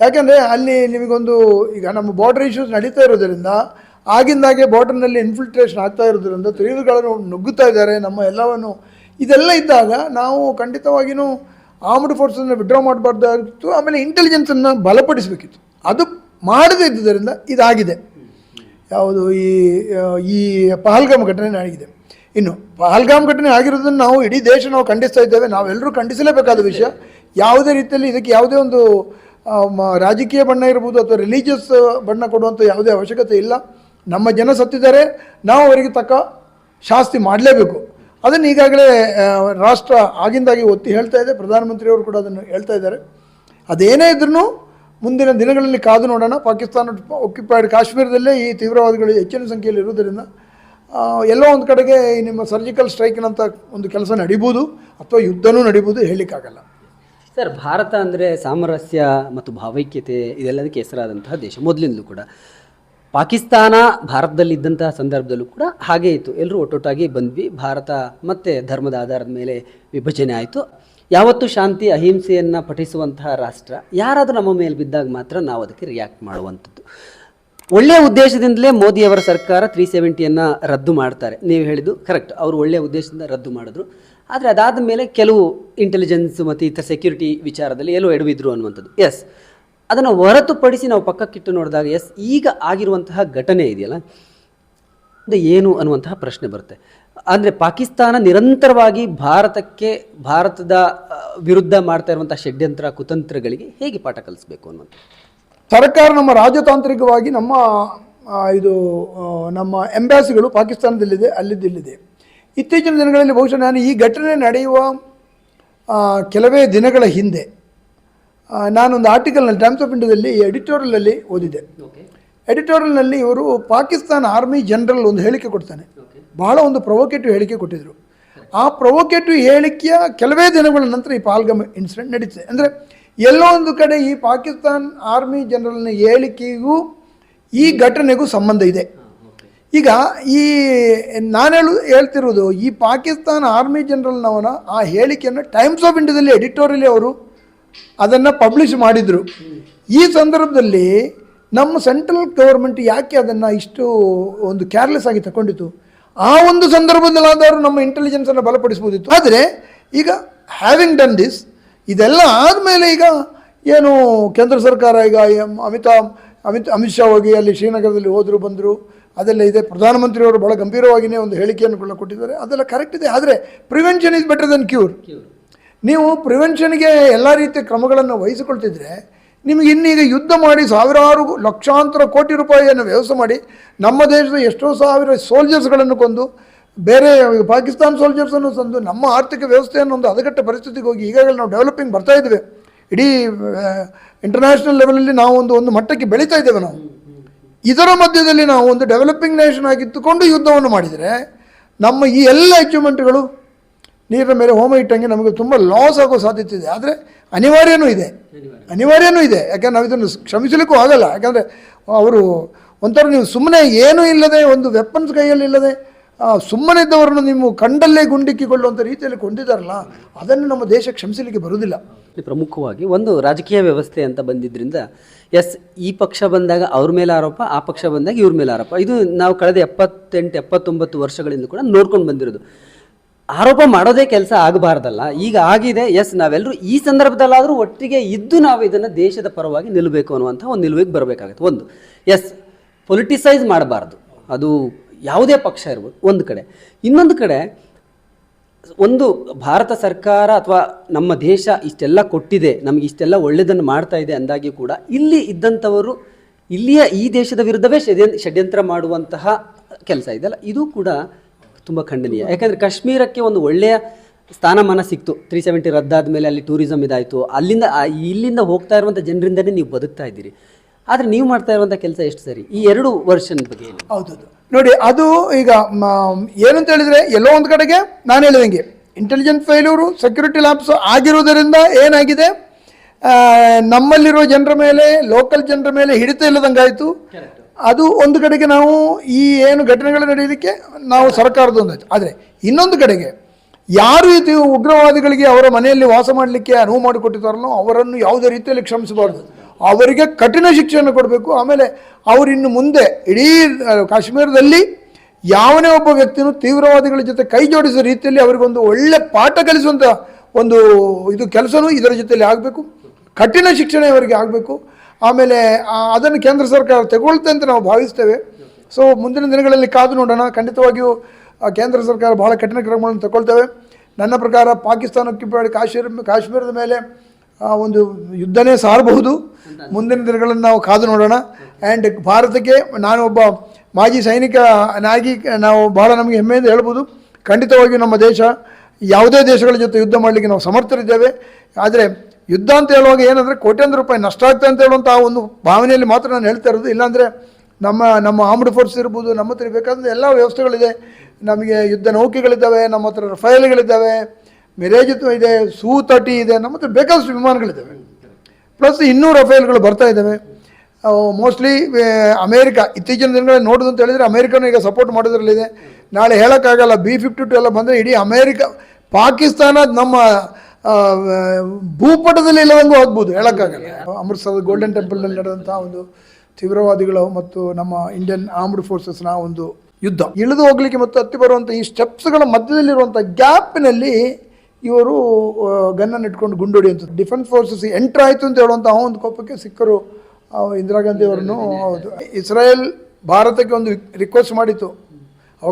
ಯಾಕೆಂದರೆ ಅಲ್ಲಿ ನಿಮಗೊಂದು ಈಗ ನಮ್ಮ ಬಾರ್ಡರ್ ಇಶ್ಯೂಸ್ ನಡೀತಾ ಇರೋದರಿಂದ ಆಗಿಂದಾಗೆ ಬಾರ್ಡರ್ನಲ್ಲಿ ಇನ್ಫಿಲ್ಟ್ರೇಷನ್ ಆಗ್ತಾ ಇರೋದ್ರಿಂದ ತೀವ್ರಗಳನ್ನು ನುಗ್ಗುತ್ತಾ ಇದ್ದಾರೆ, ನಮ್ಮ ಎಲ್ಲವನ್ನು. ಇದೆಲ್ಲ ಇದ್ದಾಗ ನಾವು ಖಂಡಿತವಾಗಿಯೂ ಆರ್ಮ್ಡ್ ಫೋರ್ಸನ್ನು ವಿಡ್ರಾ ಮಾಡಬಾರ್ದಾಗಿತ್ತು ಆಮೇಲೆ ಇಂಟೆಲಿಜೆನ್ಸನ್ನು ಬಲಪಡಿಸಬೇಕಿತ್ತು. ಅದು ಮಾಡದೇ ಇದ್ದುದರಿಂದ ಇದಾಗಿದೆ. ಯಾವುದು ಈ ಈ ಪಹಲ್ಗಾಮ್ ಘಟನೆ ಆಗಿದೆ. ಇನ್ನು ಪಹಲ್ಗಾಮ್ ಘಟನೆ ಆಗಿರೋದನ್ನು ನಾವು ಇಡೀ ದೇಶ ನಾವು ಖಂಡಿಸ್ತಾ ಇದ್ದೇವೆ, ನಾವೆಲ್ಲರೂ ಖಂಡಿಸಲೇಬೇಕಾದ ವಿಷಯ. ಯಾವುದೇ ರೀತಿಯಲ್ಲಿ ಇದಕ್ಕೆ ಯಾವುದೇ ಒಂದು ರಾಜಕೀಯ ಬಣ್ಣ ಇರ್ಬೋದು ಅಥವಾ ರಿಲೀಜಿಯಸ್ ಬಣ್ಣ ಕೊಡುವಂಥ ಯಾವುದೇ ಅವಶ್ಯಕತೆ ಇಲ್ಲ. ನಮ್ಮ ಜನ ಸತ್ತಿದ್ದಾರೆ, ನಾವು ಅವರಿಗೆ ತಕ್ಕ ಶಾಸ್ತಿ ಮಾಡಲೇಬೇಕು. ಅದನ್ನು ಈಗಾಗಲೇ ರಾಷ್ಟ್ರ ಆಗಿಂದಾಗಿ ಒತ್ತಿ ಹೇಳ್ತಾ ಇದೆ, ಪ್ರಧಾನಮಂತ್ರಿಯವರು ಕೂಡ ಅದನ್ನು ಹೇಳ್ತಾ ಇದ್ದಾರೆ. ಅದೇನೇ ಇದ್ರೂ ಮುಂದಿನ ದಿನಗಳಲ್ಲಿ ಕಾದು ನೋಡೋಣ. ಪಾಕಿಸ್ತಾನ ಒಕ್ಯುಪೈಡ್ ಕಾಶ್ಮೀರದಲ್ಲೇ ಈ ತೀವ್ರವಾದಿಗಳು ಹೆಚ್ಚಿನ ಸಂಖ್ಯೆಯಲ್ಲಿ ಇರುವುದರಿಂದ ಎಲ್ಲೋ ಒಂದು ಕಡೆಗೆ ಈ ನಿಮ್ಮ ಸರ್ಜಿಕಲ್ ಸ್ಟ್ರೈಕ್ನಂಥ ಒಂದು ಕೆಲಸ ನಡೀಬೋದು, ಅಥವಾ ಯುದ್ಧನೂ ನಡೀಬೋದು ಹೇಳಲಿಕ್ಕಾಗಲ್ಲ. ಸರ್, ಭಾರತ ಅಂದರೆ ಸಾಮರಸ್ಯ ಮತ್ತು ಭಾವೈಕ್ಯತೆ, ಇದೆಲ್ಲದಕ್ಕೆ ಹೆಸರಾದಂತಹ ದೇಶ, ಮೊದಲಿಂದಲೂ ಕೂಡ. ಪಾಕಿಸ್ತಾನ ಭಾರತದಲ್ಲಿ ಇದ್ದಂತಹ ಸಂದರ್ಭದಲ್ಲೂ ಕೂಡ ಹಾಗೇ ಇತ್ತು. ಎಲ್ಲರೂ ಒಟ್ಟೊಟ್ಟಾಗಿ ಬಂದ್ವಿ. ಭಾರತ ಮತ್ತೆ ಧರ್ಮದ ಆಧಾರದ ಮೇಲೆ ವಿಭಜನೆ ಆಯಿತು. ಯಾವತ್ತು ಶಾಂತಿ, ಅಹಿಂಸೆಯನ್ನು ಪಠಿಸುವಂತಹ ರಾಷ್ಟ್ರ ಯಾರಾದರೂ ನಮ್ಮ ಮೇಲೆ ಬಿದ್ದಾಗ ಮಾತ್ರ ನಾವು ಅದಕ್ಕೆ ರಿಯಾಕ್ಟ್ ಮಾಡುವಂಥದ್ದು. ಒಳ್ಳೆಯ ಉದ್ದೇಶದಿಂದಲೇ ಮೋದಿಯವರ ಸರ್ಕಾರ ತ್ರೀ ಸೆವೆಂಟಿಯನ್ನು ರದ್ದು ಮಾಡ್ತಾರೆ. ನೀವು ಹೇಳಿದ್ದು ಕರೆಕ್ಟ್ ಅವರು ಒಳ್ಳೆಯ ಉದ್ದೇಶದಿಂದ ರದ್ದು ಮಾಡಿದ್ರು. ಆದರೆ ಅದಾದ ಮೇಲೆ ಕೆಲವು ಇಂಟೆಲಿಜೆನ್ಸ್ ಮತ್ತು ಇತರ ಸೆಕ್ಯೂರಿಟಿ ವಿಚಾರದಲ್ಲಿ ಎಲ್ಲೋ ಎಡವಿದ್ರು ಅನ್ನುವಂಥದ್ದು. ಎಸ್ ಅದನ್ನು ಹೊರತುಪಡಿಸಿ ನಾವು ಪಕ್ಕಕ್ಕಿಟ್ಟು ನೋಡಿದಾಗ, ಎಸ್, ಈಗ ಆಗಿರುವಂತಹ ಘಟನೆ ಇದೆಯಲ್ಲ? ಅಂದರೆ ಏನು ಅನ್ನುವಂತಹ ಪ್ರಶ್ನೆ ಬರುತ್ತೆ. ಅಂದರೆ ಪಾಕಿಸ್ತಾನ ನಿರಂತರವಾಗಿ ಭಾರತಕ್ಕೆ, ಭಾರತದ ವಿರುದ್ಧ ಮಾಡ್ತಾ ಇರುವಂತಹ ಷಡ್ಯಂತ್ರ, ಕುತಂತ್ರಗಳಿಗೆ ಹೇಗೆ ಪಾಠ ಕಲಿಸ್ಬೇಕು ಅನ್ನುವಂಥ ಸರ್ಕಾರ ನಮ್ಮ ರಾಜತಾಂತ್ರಿಕವಾಗಿ ನಮ್ಮ ಇದು ನಮ್ಮ ಎಂಬಾಸಿಗಳು ಪಾಕಿಸ್ತಾನದಲ್ಲಿದೆ, ಅಲ್ಲಿದ್ದಿಲ್ಲಿದೆ. ಇತ್ತೀಚಿನ ದಿನಗಳಲ್ಲಿ ಬಹುಶಃ ನಾನು ಈ ಘಟನೆ ನಡೆಯುವ ಕೆಲವೇ ದಿನಗಳ ಹಿಂದೆ ನಾನೊಂದು ಆರ್ಟಿಕಲ್ನಲ್ಲಿ ಟೈಮ್ಸ್ ಆಫ್ ಇಂಡಿಯಾದಲ್ಲಿ ಎಡಿಟೋರಿಯಲಲ್ಲಿ ಓದಿದೆ ಎಡಿಟೋರಿಯಲ್ನಲ್ಲಿ ಇವರು ಪಾಕಿಸ್ತಾನ ಆರ್ಮಿ ಜನರಲ್ ಒಂದು ಹೇಳಿಕೆ ಕೊಡ್ತಾನೆ. ಬಹಳ ಒಂದು ಪ್ರೊವೊಕೇಟಿವ್ ಹೇಳಿಕೆ ಕೊಟ್ಟಿದ್ದರು ಆ ಪ್ರೊವೊಕೇಟಿವ್ ಹೇಳಿಕೆಯ ಕೆಲವೇ ದಿನಗಳ ನಂತರ ಈ ಪಾಲ್ಗಮ್ ಇನ್ಸಿಡೆಂಟ್ ನಡೀತದೆ. ಅಂದರೆ ಎಲ್ಲೋ ಒಂದು ಕಡೆ ಈ ಪಾಕಿಸ್ತಾನ್ ಆರ್ಮಿ ಜನರಲ್ನ ಹೇಳಿಕೆಗೂ ಈ ಘಟನೆಗೂ ಸಂಬಂಧ ಇದೆ. ಈಗ ಈ ನಾನು ಹೇಳು ಹೇಳ್ತಿರೋದು ಈ ಪಾಕಿಸ್ತಾನ ಆರ್ಮಿ ಜನರಲ್ನವನ ಆ ಹೇಳಿಕೆಯನ್ನು ಟೈಮ್ಸ್ ಆಫ್ ಇಂಡಿಯಾದಲ್ಲಿ ಎಡಿಟೋರಿಯಲಿ ಅವರು ಅದನ್ನು ಪಬ್ಲಿಷ್ ಮಾಡಿದರು. ಈ ಸಂದರ್ಭದಲ್ಲಿ ನಮ್ಮ ಸೆಂಟ್ರಲ್ ಗೌರ್ಮೆಂಟ್ ಯಾಕೆ ಅದನ್ನು ಇಷ್ಟು ಒಂದು ಕೇರ್ಲೆಸ್ ಆಗಿ ತಗೊಂಡಿತು ಆ ಒಂದು ಸಂದರ್ಭದಲ್ಲಾದರೂ ನಮ್ಮ ಇಂಟೆಲಿಜೆನ್ಸನ್ನು ಬಲಪಡಿಸ್ಬೋದಿತ್ತು. ಆದರೆ ಈಗ ಹ್ಯಾವಿಂಗ್ ಡನ್ ದಿಸ್ ಇದೆಲ್ಲ ಆದಮೇಲೆ ಈಗ ಏನು ಕೇಂದ್ರ ಸರ್ಕಾರ ಈಗ ಅಮಿತಾಬ್, ಅಮಿತ್ ಅಮಿತ್ ಶಾ ಹೋಗಿ ಅಲ್ಲಿ ಶ್ರೀನಗರದಲ್ಲಿ ಹೋದರು, ಬಂದರು, ಅದೆಲ್ಲ ಇದೆ. ಪ್ರಧಾನಮಂತ್ರಿಯವರು ಬಹಳ ಗಂಭೀರವಾಗಿಯೇ ಒಂದು ಹೇಳಿಕೆಯನ್ನು ಕೂಡ ಕೊಟ್ಟಿದ್ದಾರೆ. ಅದೆಲ್ಲ ಕರೆಕ್ಟ್ ಇದೆ. ಆದರೆ prevention is better than cure ನೀವು ಪ್ರಿವೆನ್ಷನ್ಗೆ ಎಲ್ಲ ರೀತಿಯ ಕ್ರಮಗಳನ್ನು ವಹಿಸಿಕೊಳ್ತಿದ್ರೆ ನಿಮಗೆ ಇನ್ನೀಗ ಯುದ್ಧ ಮಾಡಿ ಸಾವಿರಾರು ಲಕ್ಷಾಂತರ ಕೋಟಿ ರೂಪಾಯಿಯನ್ನು ವ್ಯವಸ್ಥೆ ಮಾಡಿ ನಮ್ಮ ದೇಶದ ಎಷ್ಟೋ ಸಾವಿರ ಸೋಲ್ಜರ್ಸ್ಗಳನ್ನು ಕೊಂದು, ಬೇರೆ ಪಾಕಿಸ್ತಾನ ಸೋಲ್ಜರ್ಸನ್ನು ತಂದು ನಮ್ಮ ಆರ್ಥಿಕ ವ್ಯವಸ್ಥೆಯನ್ನು ಒಂದು ಅದಗಟ್ಟ ಪರಿಸ್ಥಿತಿಗೆ ಹೋಗಿ ಈಗಾಗಲೇ ನಾವು ಡೆವಲಪಿಂಗ್ ಬರ್ತಾ ಇದ್ದೇವೆ. ಇಡೀ ಇಂಟರ್ನ್ಯಾಷನಲ್ ಲೆವೆಲಲ್ಲಿ ನಾವು ಒಂದು ಒಂದು ಮಟ್ಟಕ್ಕೆ ಬೆಳೀತಾ ಇದ್ದೇವೆ ನಾವು. ಇದರ ಮಧ್ಯದಲ್ಲಿ ನಾವು ಒಂದು ಡೆವಲಪಿಂಗ್ ನೇಷನ್ ಆಗಿತ್ತುಕೊಂಡು ಯುದ್ಧವನ್ನು ಮಾಡಿದರೆ ನಮ್ಮ ಈ ಎಲ್ಲ ಅಚೀವ್ಮೆಂಟ್ಗಳು ನೀರಿನ ಮೇಲೆ ಹೋಮ ಇಟ್ಟಂಗೆ ನಮಗೆ ತುಂಬ ಲಾಸ್ ಆಗೋ ಸಾಧ್ಯತೆ ಇದೆ. ಆದರೆ ಅನಿವಾರ್ಯನೂ ಇದೆ. ಅನಿವಾರ್ಯನೂ ಇದೆ. ಯಾಕಂದ್ರೆ ನಾವು ಇದನ್ನು ಕ್ಷಮಿಸಲಿಕ್ಕೂ ಆಗಲ್ಲ. ಯಾಕಂದರೆ ಅವರು ಒಂಥರ ನೀವು ಸುಮ್ಮನೆ ಏನೂ ಇಲ್ಲದೆ ಒಂದು ವೆಪನ್ಸ್ ಕೈಯಲ್ಲಿ ಇಲ್ಲದೆ ಸುಮ್ಮನೆ ಇದ್ದವರನ್ನು ನೀವು ಕಂಡಲ್ಲೇ ಗುಂಡಿಕ್ಕಿಕೊಳ್ಳುವಂಥ ರೀತಿಯಲ್ಲಿ ಕೊಂಡಿದ್ದಾರಲ್ಲ ಅದನ್ನು ನಮ್ಮ ದೇಶ ಕ್ಷಮಿಸಲಿಕ್ಕೆ ಬರುವುದಿಲ್ಲ. ಪ್ರಮುಖವಾಗಿ ಒಂದು ರಾಜಕೀಯ ವ್ಯವಸ್ಥೆ ಅಂತ ಬಂದಿದ್ದರಿಂದ ಎಸ್ ಈ ಪಕ್ಷ ಬಂದಾಗ ಅವ್ರ ಮೇಲೆ ಆರೋಪ ಆ ಪಕ್ಷ ಬಂದಾಗ ಇವ್ರ ಮೇಲೆ ಆರೋಪ. ಇದು ನಾವು ಕಳೆದ ಎಪ್ಪತ್ತೆಂಟು ಎಪ್ಪತ್ತೊಂಬತ್ತು ವರ್ಷಗಳಿಂದ ಕೂಡ ನೋಡ್ಕೊಂಡು ಬಂದಿರೋದು. ಆರೋಪ ಮಾಡೋದೇ ಕೆಲಸ ಆಗಬಾರ್ದಲ್ಲ. ಈಗ ಆಗಿದೆ, ಎಸ್ ನಾವೆಲ್ಲರೂ ಈ ಸಂದರ್ಭದಲ್ಲಾದರೂ ಒಟ್ಟಿಗೆ ಇದ್ದು ನಾವು ಇದನ್ನು ದೇಶದ ಪರವಾಗಿ ನಿಲ್ಲಬೇಕು ಅನ್ನುವಂಥ ಒಂದು ನಿಲುವಿಗೆ ಬರಬೇಕಾಗುತ್ತೆ. ಒಂದು, ಎಸ್ ಪೊಲಿಟಿಸೈಸ್ ಮಾಡಬಾರ್ದು. ಅದು ಯಾವುದೇ ಪಕ್ಷ ಇರ್ಬೋದು, ಒಂದು ಕಡೆ. ಇನ್ನೊಂದು ಕಡೆ, ಒಂದು ಭಾರತ ಸರ್ಕಾರ ಅಥವಾ ನಮ್ಮ ದೇಶ ಇಷ್ಟೆಲ್ಲ ಕೊಟ್ಟಿದೆ, ನಮಗೆ ಇಷ್ಟೆಲ್ಲ ಒಳ್ಳೆಯದನ್ನು ಮಾಡ್ತಾ ಇದೆ ಅಂದಾಗಿ ಕೂಡ ಇಲ್ಲಿ ಇದ್ದಂಥವರು ಇಲ್ಲಿಯ ಈ ದೇಶದ ವಿರುದ್ಧವೇ ಷಡ್ಯಂ ಷಡ್ಯಂತ್ರ ಮಾಡುವಂತಹ ಕೆಲಸ ಇದೆಯಲ್ಲ ಇದು ಕೂಡ ತುಂಬ ಖಂಡನೀಯ. ಯಾಕಂದರೆ ಕಾಶ್ಮೀರಕ್ಕೆ ಒಂದು ಒಳ್ಳೆಯ ಸ್ಥಾನಮಾನ ಸಿಕ್ತು. ತ್ರೀ ಸೆವೆಂಟಿ ರದ್ದಾದ ಮೇಲೆ ಅಲ್ಲಿ ಟೂರಿಸಮ್ ಇದಾಯಿತು. ಅಲ್ಲಿಂದ ಇಲ್ಲಿಂದ ಹೋಗ್ತಾ ಇರುವಂಥ ಜನರಿಂದನೇ ನೀವು ಬದುಕ್ತಾ ಇದ್ದೀರಿ. ಆದರೆ ನೀವು ಮಾಡ್ತಾ ಇರುವಂಥ ಕೆಲಸ ಎಷ್ಟು ಸರಿ? ಈ ಎರಡು ವರ್ಷನ್ ಬಗ್ಗೆ ಹೌದೌದು. ನೋಡಿ ಅದು ಈಗ ಏನಂತ ಹೇಳಿದರೆ ಎಲ್ಲೋ ಒಂದು ಕಡೆಗೆ ನಾನು ಹೇಳಿದಂಗೆ ಇಂಟೆಲಿಜೆನ್ಸ್ ಫೈಲೂರು ಸೆಕ್ಯೂರಿಟಿ ಲ್ಯಾಬ್ಸ್ ಆಗಿರುವುದರಿಂದ ಏನಾಗಿದೆ? ನಮ್ಮಲ್ಲಿರೋ ನಮ್ಮಲ್ಲಿರುವ ಜನರ ಮೇಲೆ ಲೋಕಲ್ ಜನರ ಮೇಲೆ ಹಿಡಿತ ಇಲ್ಲದಂಗಾಯಿತು. ಅದು ಒಂದು ಕಡೆಗೆ ನಾವು ಈ ಏನು ಘಟನೆಗಳು ನಡೆಯಲಿಕ್ಕೆ ನಾವು ಸರ್ಕಾರದ ಒಂದು ಆದರೆ ಇನ್ನೊಂದು ಕಡೆಗೆ ಯಾರು ಇದು ಉಗ್ರವಾದಿಗಳಿಗೆ ಅವರ ಮನೆಯಲ್ಲಿ ವಾಸ ಮಾಡಲಿಕ್ಕೆ ಅನುವು ಮಾಡಿಕೊಟ್ಟಿದ್ದಾರಲ್ಲೋ ಅವರನ್ನು ಯಾವುದೇ ರೀತಿಯಲ್ಲಿ ಕ್ಷಮಿಸಬಾರ್ದು. ಅವರಿಗೆ ಕಠಿಣ ಶಿಕ್ಷೆಯನ್ನು ಕೊಡಬೇಕು. ಆಮೇಲೆ ಅವರಿನ್ನು ಮುಂದೆ ಇಡೀ ಕಾಶ್ಮೀರದಲ್ಲಿ ಯಾವನೇ ಒಬ್ಬ ವ್ಯಕ್ತಿಯೂ ತೀವ್ರವಾದಿಗಳ ಜೊತೆ ಕೈ ಜೋಡಿಸೋ ರೀತಿಯಲ್ಲಿ ಅವರಿಗೊಂದು ಒಳ್ಳೆ ಪಾಠ ಕಲಿಸುವಂಥ ಒಂದು ಇದು ಕೆಲಸನೂ ಇದರ ಜೊತೆಯಲ್ಲಿ ಆಗಬೇಕು. ಕಠಿಣ ಶಿಕ್ಷಣ ಇವರಿಗೆ ಆಗಬೇಕು. ಆಮೇಲೆ ಅದನ್ನು ಕೇಂದ್ರ ಸರ್ಕಾರ ತಗೊಳ್ತೆ ಅಂತ ನಾವು ಭಾವಿಸ್ತೇವೆ. ಸೊ ಮುಂದಿನ ದಿನಗಳಲ್ಲಿ ಕಾದು ನೋಡೋಣ. ಖಂಡಿತವಾಗಿಯೂ ಕೇಂದ್ರ ಸರ್ಕಾರ ಬಹಳ ಕಠಿಣ ಕ್ರಮಗಳನ್ನು ತಗೊಳ್ತೇವೆ. ನನ್ನ ಪ್ರಕಾರ ಪಾಕಿಸ್ತಾನಕ್ಕೆ ಬೇಡ, ಕಾಶ್ಮೀರ, ಕಾಶ್ಮೀರದ ಮೇಲೆ ಒಂದು ಯುದ್ಧನೇ ಸಾರಬಹುದು. ಮುಂದಿನ ದಿನಗಳನ್ನು ನಾವು ಕಾದು ನೋಡೋಣ. ಆ್ಯಂಡ್ ಭಾರತಕ್ಕೆ ನಾನು ಒಬ್ಬ ಮಾಜಿ ಸೈನಿಕನಾಗಿ ನಾವು ಬಹಳ ನಮಗೆ ಹೆಮ್ಮೆಯಿಂದ ಹೇಳ್ಬೋದು. ಖಂಡಿತವಾಗಿಯೂ ನಮ್ಮ ದೇಶ ಯಾವುದೇ ದೇಶಗಳ ಜೊತೆ ಯುದ್ಧ ಮಾಡಲಿಕ್ಕೆ ನಾವು ಸಮರ್ಥರಿದ್ದೇವೆ. ಆದರೆ ಯುದ್ಧ ಅಂತ ಹೇಳುವಾಗ ಏನಂದರೆ ಕೋಟ್ಯಾಂತರ ರೂಪಾಯಿ ನಷ್ಟ ಆಗ್ತದೆ ಅಂತ ಹೇಳುವಂಥ ಆ ಒಂದು ಭಾವನೆಯಲ್ಲಿ ಮಾತ್ರ ನಾನು ಹೇಳ್ತಾ ಇರೋದು. ಇಲ್ಲಾಂದರೆ ನಮ್ಮ ನಮ್ಮ ಆರ್ಮ್ಡ್ ಫೋರ್ಸ್ ಇರ್ಬೋದು, ನಮ್ಮ ಹತ್ರ ಬೇಕಾದ ಎಲ್ಲ ವ್ಯವಸ್ಥೆಗಳಿದೆ. ನಮಗೆ ಯುದ್ಧ ನೌಕೆಗಳಿದ್ದಾವೆ, ನಮ್ಮ ಹತ್ರ ರಫೈಲ್ಗಳಿದ್ದಾವೆ ಮಿರೇಜ್ ಇದೆ ಸೂ ತರ್ಟಿ ಇದೆ, ನಮ್ಮ ಹತ್ರ ಬೇಕಾದಷ್ಟು ವಿಮಾನಗಳಿದ್ದಾವೆ. ಪ್ಲಸ್ ಇನ್ನೂ ರಫೇಲ್ಗಳು ಬರ್ತಾ ಇದ್ದಾವೆ. ಮೋಸ್ಟ್ಲಿ ಅಮೇರಿಕ, ಇತ್ತೀಚಿನ ದಿನಗಳಲ್ಲಿ ನೋಡೋದು ಅಂತ ಹೇಳಿದರೆ ಅಮೇರಿಕನೂ ಈಗ ಸಪೋರ್ಟ್ ಮಾಡೋದ್ರಲ್ಲಿದೆ. ನಾಳೆ ಹೇಳೋಕ್ಕಾಗಲ್ಲ ಬಿ ಫಿಫ್ಟಿ ಟು ಎಲ್ಲ ಬಂದರೆ ಇಡೀ ಅಮೇರಿಕ, ಪಾಕಿಸ್ತಾನ ನಮ್ಮ ಭೂಪಟದಲ್ಲಿ ಇಲ್ಲದಂಗೂ ಹೋಗ್ಬೋದು ಹೇಳೋಕ್ಕಾಗಲ್ಲ. ಅಮೃತ್ಸರದ ಗೋಲ್ಡನ್ ಟೆಂಪಲ್ನಲ್ಲಿ ನಡೆದಂಥ ಒಂದು ತೀವ್ರವಾದಿಗಳು ಮತ್ತು ನಮ್ಮ ಇಂಡಿಯನ್ ಆರ್ಮ್ಡ್ ಫೋರ್ಸಸ್ನ ಒಂದು ಯುದ್ಧ. ಇಳಿದು ಹೋಗ್ಲಿಕ್ಕೆ ಮತ್ತು ಹತ್ತಿ ಬರುವಂಥ ಈ ಸ್ಟೆಪ್ಸ್ಗಳ ಮಧ್ಯದಲ್ಲಿರುವಂಥ ಗ್ಯಾಪ್ನಲ್ಲಿ ಇವರು ಗನ್ನನ್ನು ಇಟ್ಕೊಂಡು ಗುಂಡೊಡಿಯುವಂಥದ್ದು ಡಿಫೆನ್ಸ್ ಫೋರ್ಸಸ್ ಎಂಟ್ರ್ ಆಯಿತು ಅಂತ ಹೇಳುವಂಥ ಆ ಒಂದು ಕೋಪಕ್ಕೆ ಸಿಕ್ಕರು ಇಂದಿರಾ ಗಾಂಧಿ ಅವರನ್ನು. ಹೌದು. ಇಸ್ರಾಯೇಲ್ ಭಾರತಕ್ಕೆ ಒಂದು ರಿಕ್ವೆಸ್ಟ್ ಮಾಡಿತ್ತು.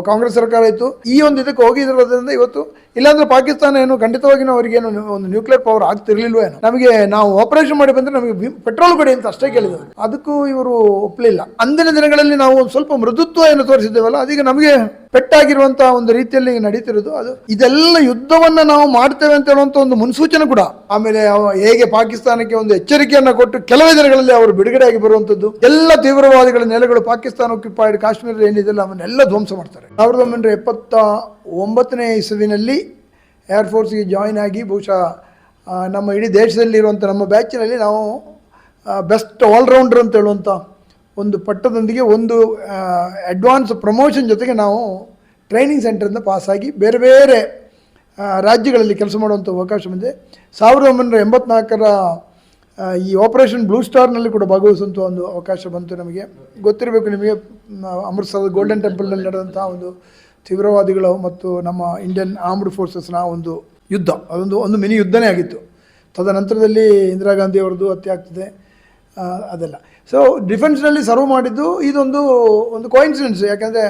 ಕಾಂಗ್ರೆಸ್ ಸರ್ಕಾರ ಇತ್ತು ಈ ಒಂದು ಇದಕ್ಕೆ ಹೋಗಿರೋದ್ರಿಂದ ಇವತ್ತು ಇಲ್ಲಾಂದ್ರೆ ಪಾಕಿಸ್ತಾನ ಏನು ಖಂಡಿತವಾಗಿ ನಾವು ಅವರಿಗೇನು ಒಂದು ನ್ಯೂಕ್ಲಿಯರ್ ಪವರ್ ಆಗ್ತಿರ್ಲಿಲ್ವ ಏನು. ನಮಗೆ ನಾವು ಆಪರೇಷನ್ ಮಾಡಿ ಬಂದ್ರೆ ನಮಗೆ ಪೆಟ್ರೋಲ್ ಕೊಡಿ ಅಂತ ಅಷ್ಟೇ ಕೇಳಿದ್ರು ಅದಕ್ಕೂ ಇವರು ಒಪ್ಪಲಿಲ್ಲ ಅಂದಿನ ದಿನಗಳಲ್ಲಿ ನಾವು ಸ್ವಲ್ಪ ಮೃದುತ್ವ ಏನು ತೋರಿಸಿದ್ದೇವಲ್ಲ, ಅದೀಗ ನಮಗೆ ಪೆಟ್ಟಾಗಿರುವಂತ ಒಂದು ರೀತಿಯಲ್ಲಿ ನಡೀತಿರೋದು ಅದು. ಇದೆಲ್ಲ ಯುದ್ಧವನ್ನ ನಾವು ಮಾಡ್ತೇವೆ ಅಂತ ಹೇಳುವಂತ ಒಂದು ಮುನ್ಸೂಚನೆ ಕೂಡ. ಆಮೇಲೆ ಹೇಗೆ ಪಾಕಿಸ್ತಾನಕ್ಕೆ ಒಂದು ಎಚ್ಚರಿಕೆಯನ್ನ ಕೊಟ್ಟು ಕೆಲವೇ ದಿನಗಳಲ್ಲಿ ಅವರು ಬಿಡುಗಡೆಯಾಗಿ ಬರುವಂತದ್ದು. ಎಲ್ಲ ತೀವ್ರವಾದಿಗಳ ನೆಲೆಗಳು ಪಾಕಿಸ್ತಾನ ಆಕ್ಯುಪೈಡ್ ಕಾಶ್ಮೀರ ಏನಿದೆಲ್ಲ ಅವನ್ನೆಲ್ಲ ಧ್ವಂಸ ಮಾಡ್ತಾರೆ. ಸಾವಿರದ ಒಂಬೈನೂರ ಎಪ್ಪತ್ತ ಒಂಬತ್ತನೇ ಇಸವಿನಲ್ಲಿ ಏರ್ಫೋರ್ಸ್ಗೆ ಜಾಯಿನ್ ಆಗಿ ಬಹುಶಃ ನಮ್ಮ ಇಡೀ ದೇಶದಲ್ಲಿರುವಂಥ ನಮ್ಮ ಬ್ಯಾಚಿನಲ್ಲಿ ನಾವು ಬೆಸ್ಟ್ ಆಲ್ರೌಂಡರ್ ಅಂತ ಹೇಳುವಂಥ ಒಂದು ಪಟ್ಟದೊಂದಿಗೆ ಒಂದು ಅಡ್ವಾನ್ಸ್ ಪ್ರಮೋಷನ್ ಜೊತೆಗೆ ನಾವು ಟ್ರೈನಿಂಗ್ ಸೆಂಟರಿಂದ ಪಾಸಾಗಿ ಬೇರೆ ಬೇರೆ ರಾಜ್ಯಗಳಲ್ಲಿ ಕೆಲಸ ಮಾಡುವಂಥ ಅವಕಾಶ ಬಂದಿದೆ. ಸಾವಿರದ ಒಂಬೈನೂರ ಎಂಬತ್ನಾಲ್ಕರ ಈ ಆಪರೇಷನ್ ಬ್ಲೂ ಸ್ಟಾರ್ನಲ್ಲಿ ಕೂಡ ಭಾಗವಹಿಸುವಂಥ ಒಂದು ಅವಕಾಶ ಬಂತು ನಮಗೆ. ಗೊತ್ತಿರಬೇಕು ನಿಮಗೆ ಅಮೃತಸರದ ಗೋಲ್ಡನ್ ಟೆಂಪಲ್ನಲ್ಲಿ ನಡೆದಂಥ ಒಂದು ತೀವ್ರವಾದಿಗಳು ಮತ್ತು ನಮ್ಮ ಇಂಡಿಯನ್ ಆರ್ಮ್ಡ್ ಫೋರ್ಸಸ್ನ ಒಂದು ಯುದ್ಧ. ಅದೊಂದು, ಒಂದು ಮಿನಿ ಯುದ್ಧನೇ ಆಗಿತ್ತು. ತದನಂತರದಲ್ಲಿ ಇಂದಿರಾ ಗಾಂಧಿ ಅವರದ್ದು ಹತ್ಯೆ ಆಗ್ತದೆ. ಅದೆಲ್ಲ. ಸೊ ಡಿಫೆನ್ಸ್ನಲ್ಲಿ ಸರ್ವ್ ಮಾಡಿದ್ದು ಇದೊಂದು ಒಂದು ಕೋಇನ್ಸಿಡೆನ್ಸ್ ಯಾಕಂದರೆ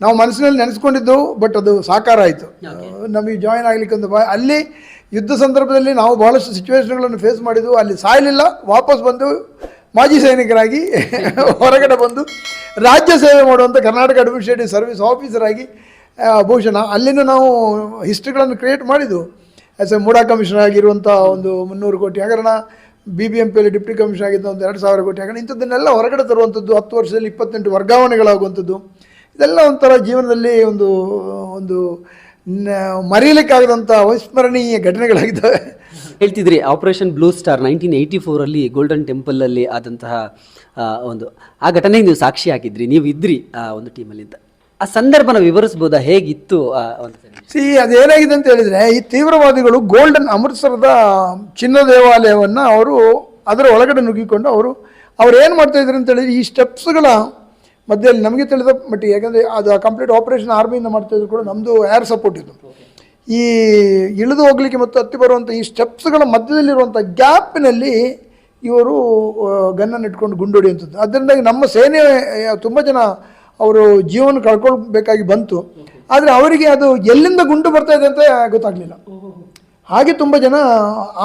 ನಾವು ಮನಸ್ಸಿನಲ್ಲಿ ನೆನೆಸ್ಕೊಂಡಿದ್ದು ಬಟ್ ಅದು ಸಾಕಾರ ಆಯಿತು. ನಮಗೆ ಜಾಯಿನ್ ಆಗಲಿಕ್ಕೆ ಒಂದು ಬಾ ಅಲ್ಲಿ ಯುದ್ಧ ಸಂದರ್ಭದಲ್ಲಿ ನಾವು ಬಹಳಷ್ಟು ಸಿಚುವೇಶನ್ಗಳನ್ನು ಫೇಸ್ ಮಾಡಿದ್ದು ಅಲ್ಲಿ ಸಾಯಲಿಲ್ಲ. ವಾಪಸ್ ಬಂದು ಮಾಜಿ ಸೈನಿಕರಾಗಿ <laughs> ಹೊರಗಡೆ ಬಂದು ರಾಜ್ಯ ಸೇವೆ ಮಾಡುವಂಥ ಕರ್ನಾಟಕ ಅಡ್ಮಿನಿಸ್ಟ್ರೇಟಿವ್ ಸರ್ವಿಸ್ ಆಫೀಸರ್ ಆಗಿ ಬಹುಶಃ ನಾ- ಅಲ್ಲಿಂದ ನಾವು ಹಿಸ್ಟ್ರಿಗಳನ್ನು ಕ್ರಿಯೇಟ್ ಮಾಡಿದ್ದು ಆ್ಯಸ್ ಎ ಮೂಡಾ ಕಮಿಷನರ್ ಆಗಿರುವಂಥ ಒಂದು ಮುನ್ನೂರು ಕೋಟಿ ಹಗರಣ ಬಿ ಬಿ ಎಂ ಪಿಯಲ್ಲಿ ಡಿಪ್ಟಿ ಕಮಿಷನರ್ ಆಗಿದ್ದ ಒಂದು ಎರಡು ಸಾವಿರ ಕೋಟಿ. ಹಾಕೋಣ ಇಂಥದ್ದನ್ನೆಲ್ಲ ಹೊರಗಡೆ ತರುವಂಥದ್ದು ಹತ್ತು ವರ್ಷದಲ್ಲಿ ಇಪ್ಪತ್ತೆಂಟು ವರ್ಗಾವಣೆಗಳಾಗುವಂಥದ್ದು, ಇದೆಲ್ಲ ಒಂಥರ ಜೀವನದಲ್ಲಿ ಒಂದು ಒಂದು ಮರೆಯಲಿಕ್ಕಾಗದಂಥ ಅವಿಸ್ಮರಣೀಯ ಘಟನೆಗಳಾಗಿದ್ದಾವೆ. ಹೇಳ್ತಿದ್ರಿ operation blue star nineteen eighty ಫೋರಲ್ಲಿ golden ಟೆಂಪಲಲ್ಲಿ ಆದಂತಹ ಒಂದು, ಆ ಘಟನೆಗೆ ನೀವು ಸಾಕ್ಷಿ ಹಾಕಿದ್ರಿ, ನೀವು ಇದ್ರಿ, ಆ, ಒಂದು ಟೀಮಲ್ಲಿ ಅಂತ. ಆ ಸಂದರ್ಭನ ವಿವರಿಸಬಹುದಾ? ಹೇಗಿತ್ತು ಒಂದು ಸನ್ನಿವೇಶ? ಸಿ, ಅದೇನಾಗಿದೆ ಅಂತ ಹೇಳಿದ್ರೆ, ಈ ತೀವ್ರವಾದಿಗಳು ಗೋಲ್ಡನ್ ಅಮೃತಸರದ ಚಿನ್ನ ದೇವಾಲಯವನ್ನು ಅವರು ಅದರ ಒಳಗಡೆ ನುಗ್ಗಿಕೊಂಡು ಅವರು, ಅವ್ರು ಏನು ಮಾಡ್ತಾ ಇದ್ರು ಅಂತ ಹೇಳಿದ್ರೆ, ಈ ಸ್ಟೆಪ್ಸ್ಗಳ ಮಧ್ಯದಲ್ಲಿ ನಮಗೆ ತಿಳಿದ ಮಟ್ಟಿಗೆ, ಯಾಕಂದರೆ ಅದು ಕಂಪ್ಲೀಟ್ ಆಪರೇಷನ್ ಆರ್ಮಿಯಿಂದ ಮಾಡ್ತಾ ಇದ್ರು ಕೂಡ ನಮ್ಮದು ಏರ್ ಸಪೋರ್ಟ್ ಇತ್ತು. ಈ ಇಳಿದು ಹೋಗಲಿಕ್ಕೆ ಮತ್ತು ಹತ್ತಿ ಬರುವಂಥ ಈ ಸ್ಟೆಪ್ಸ್ಗಳ ಮಧ್ಯದಲ್ಲಿರುವಂಥ ಗ್ಯಾಪಿನಲ್ಲಿ ಇವರು ಗನ್ನನ್ನು ಇಟ್ಕೊಂಡು ಗುಂಡೊಡಿಯುವಂಥದ್ದು. ಅದರಿಂದಾಗಿ ನಮ್ಮ ಸೇನೆ ತುಂಬ ಜನ ಅವರು ಜೀವನ ಕಳ್ಕೊಳ್ಬೇಕಾಗಿ ಬಂತು. ಆದರೆ ಅವರಿಗೆ ಅದು ಎಲ್ಲಿಂದ ಗುಂಡು ಬರ್ತಾ ಇದೆ ಅಂತ ಗೊತ್ತಾಗಲಿಲ್ಲ. ಹಾಗೆ ತುಂಬ ಜನ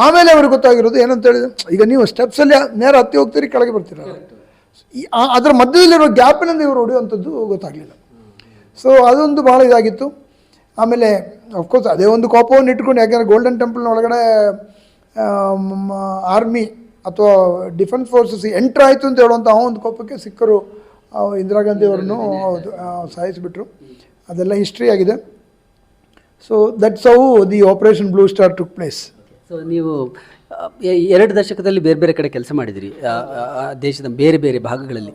ಆಮೇಲೆ ಅವ್ರಿಗೆ ಗೊತ್ತಾಗಿರೋದು ಏನಂತ ಹೇಳಿದ್ರೆ ಈಗ ನೀವು ಸ್ಟೆಪ್ಸಲ್ಲಿ ನೇರ ಹತ್ತಿ ಹೋಗ್ತೀರಿ, ಕೆಳಗೆ ಬರ್ತೀರ ಅದರ ಮಧ್ಯದಲ್ಲಿರೋ ಗ್ಯಾಪಿನಿಂದ ಇವರು ಹೊಡೆಯುವಂಥದ್ದು ಗೊತ್ತಾಗಲಿಲ್ಲ. ಸೊ ಅದೊಂದು ಭಾಳ ಇದಾಗಿತ್ತು. ಆಮೇಲೆ ಅಫ್ಕೋರ್ಸ್ ಅದೇ ಒಂದು ಕೋಪವನ್ನು ಇಟ್ಕೊಂಡು ಯಾಕೆಂದರೆ ಗೋಲ್ಡನ್ ಟೆಂಪಲ್ನ ಒಳಗಡೆ ಆರ್ಮಿ ಅಥವಾ ಡಿಫೆನ್ಸ್ ಫೋರ್ಸಸ್ ಎಂಟ್ರ್ ಆಯಿತು ಅಂತ ಹೇಳುವಂಥ ಆ ಒಂದು ಕೋಪಕ್ಕೆ ಸಿಕ್ಕರು ಇಂದಿರಾ ಗಾಂಧಿ ಅವರನ್ನು ಹೌದು ಸಾಯಿಸಿಬಿಟ್ರು ಅದೆಲ್ಲ ಹಿಸ್ಟ್ರಿ ಆಗಿದೆ. So that's how the operation blue star took place so ನೀವು ಎರಡು ದಶಕದಲ್ಲಿ ಬೇರೆ ಬೇರೆ ಕಡೆ ಕೆಲಸ ಮಾಡಿದಿರಿ ದೇಶದ ಬೇರೆ ಬೇರೆ ಭಾಗಗಳಲ್ಲಿ.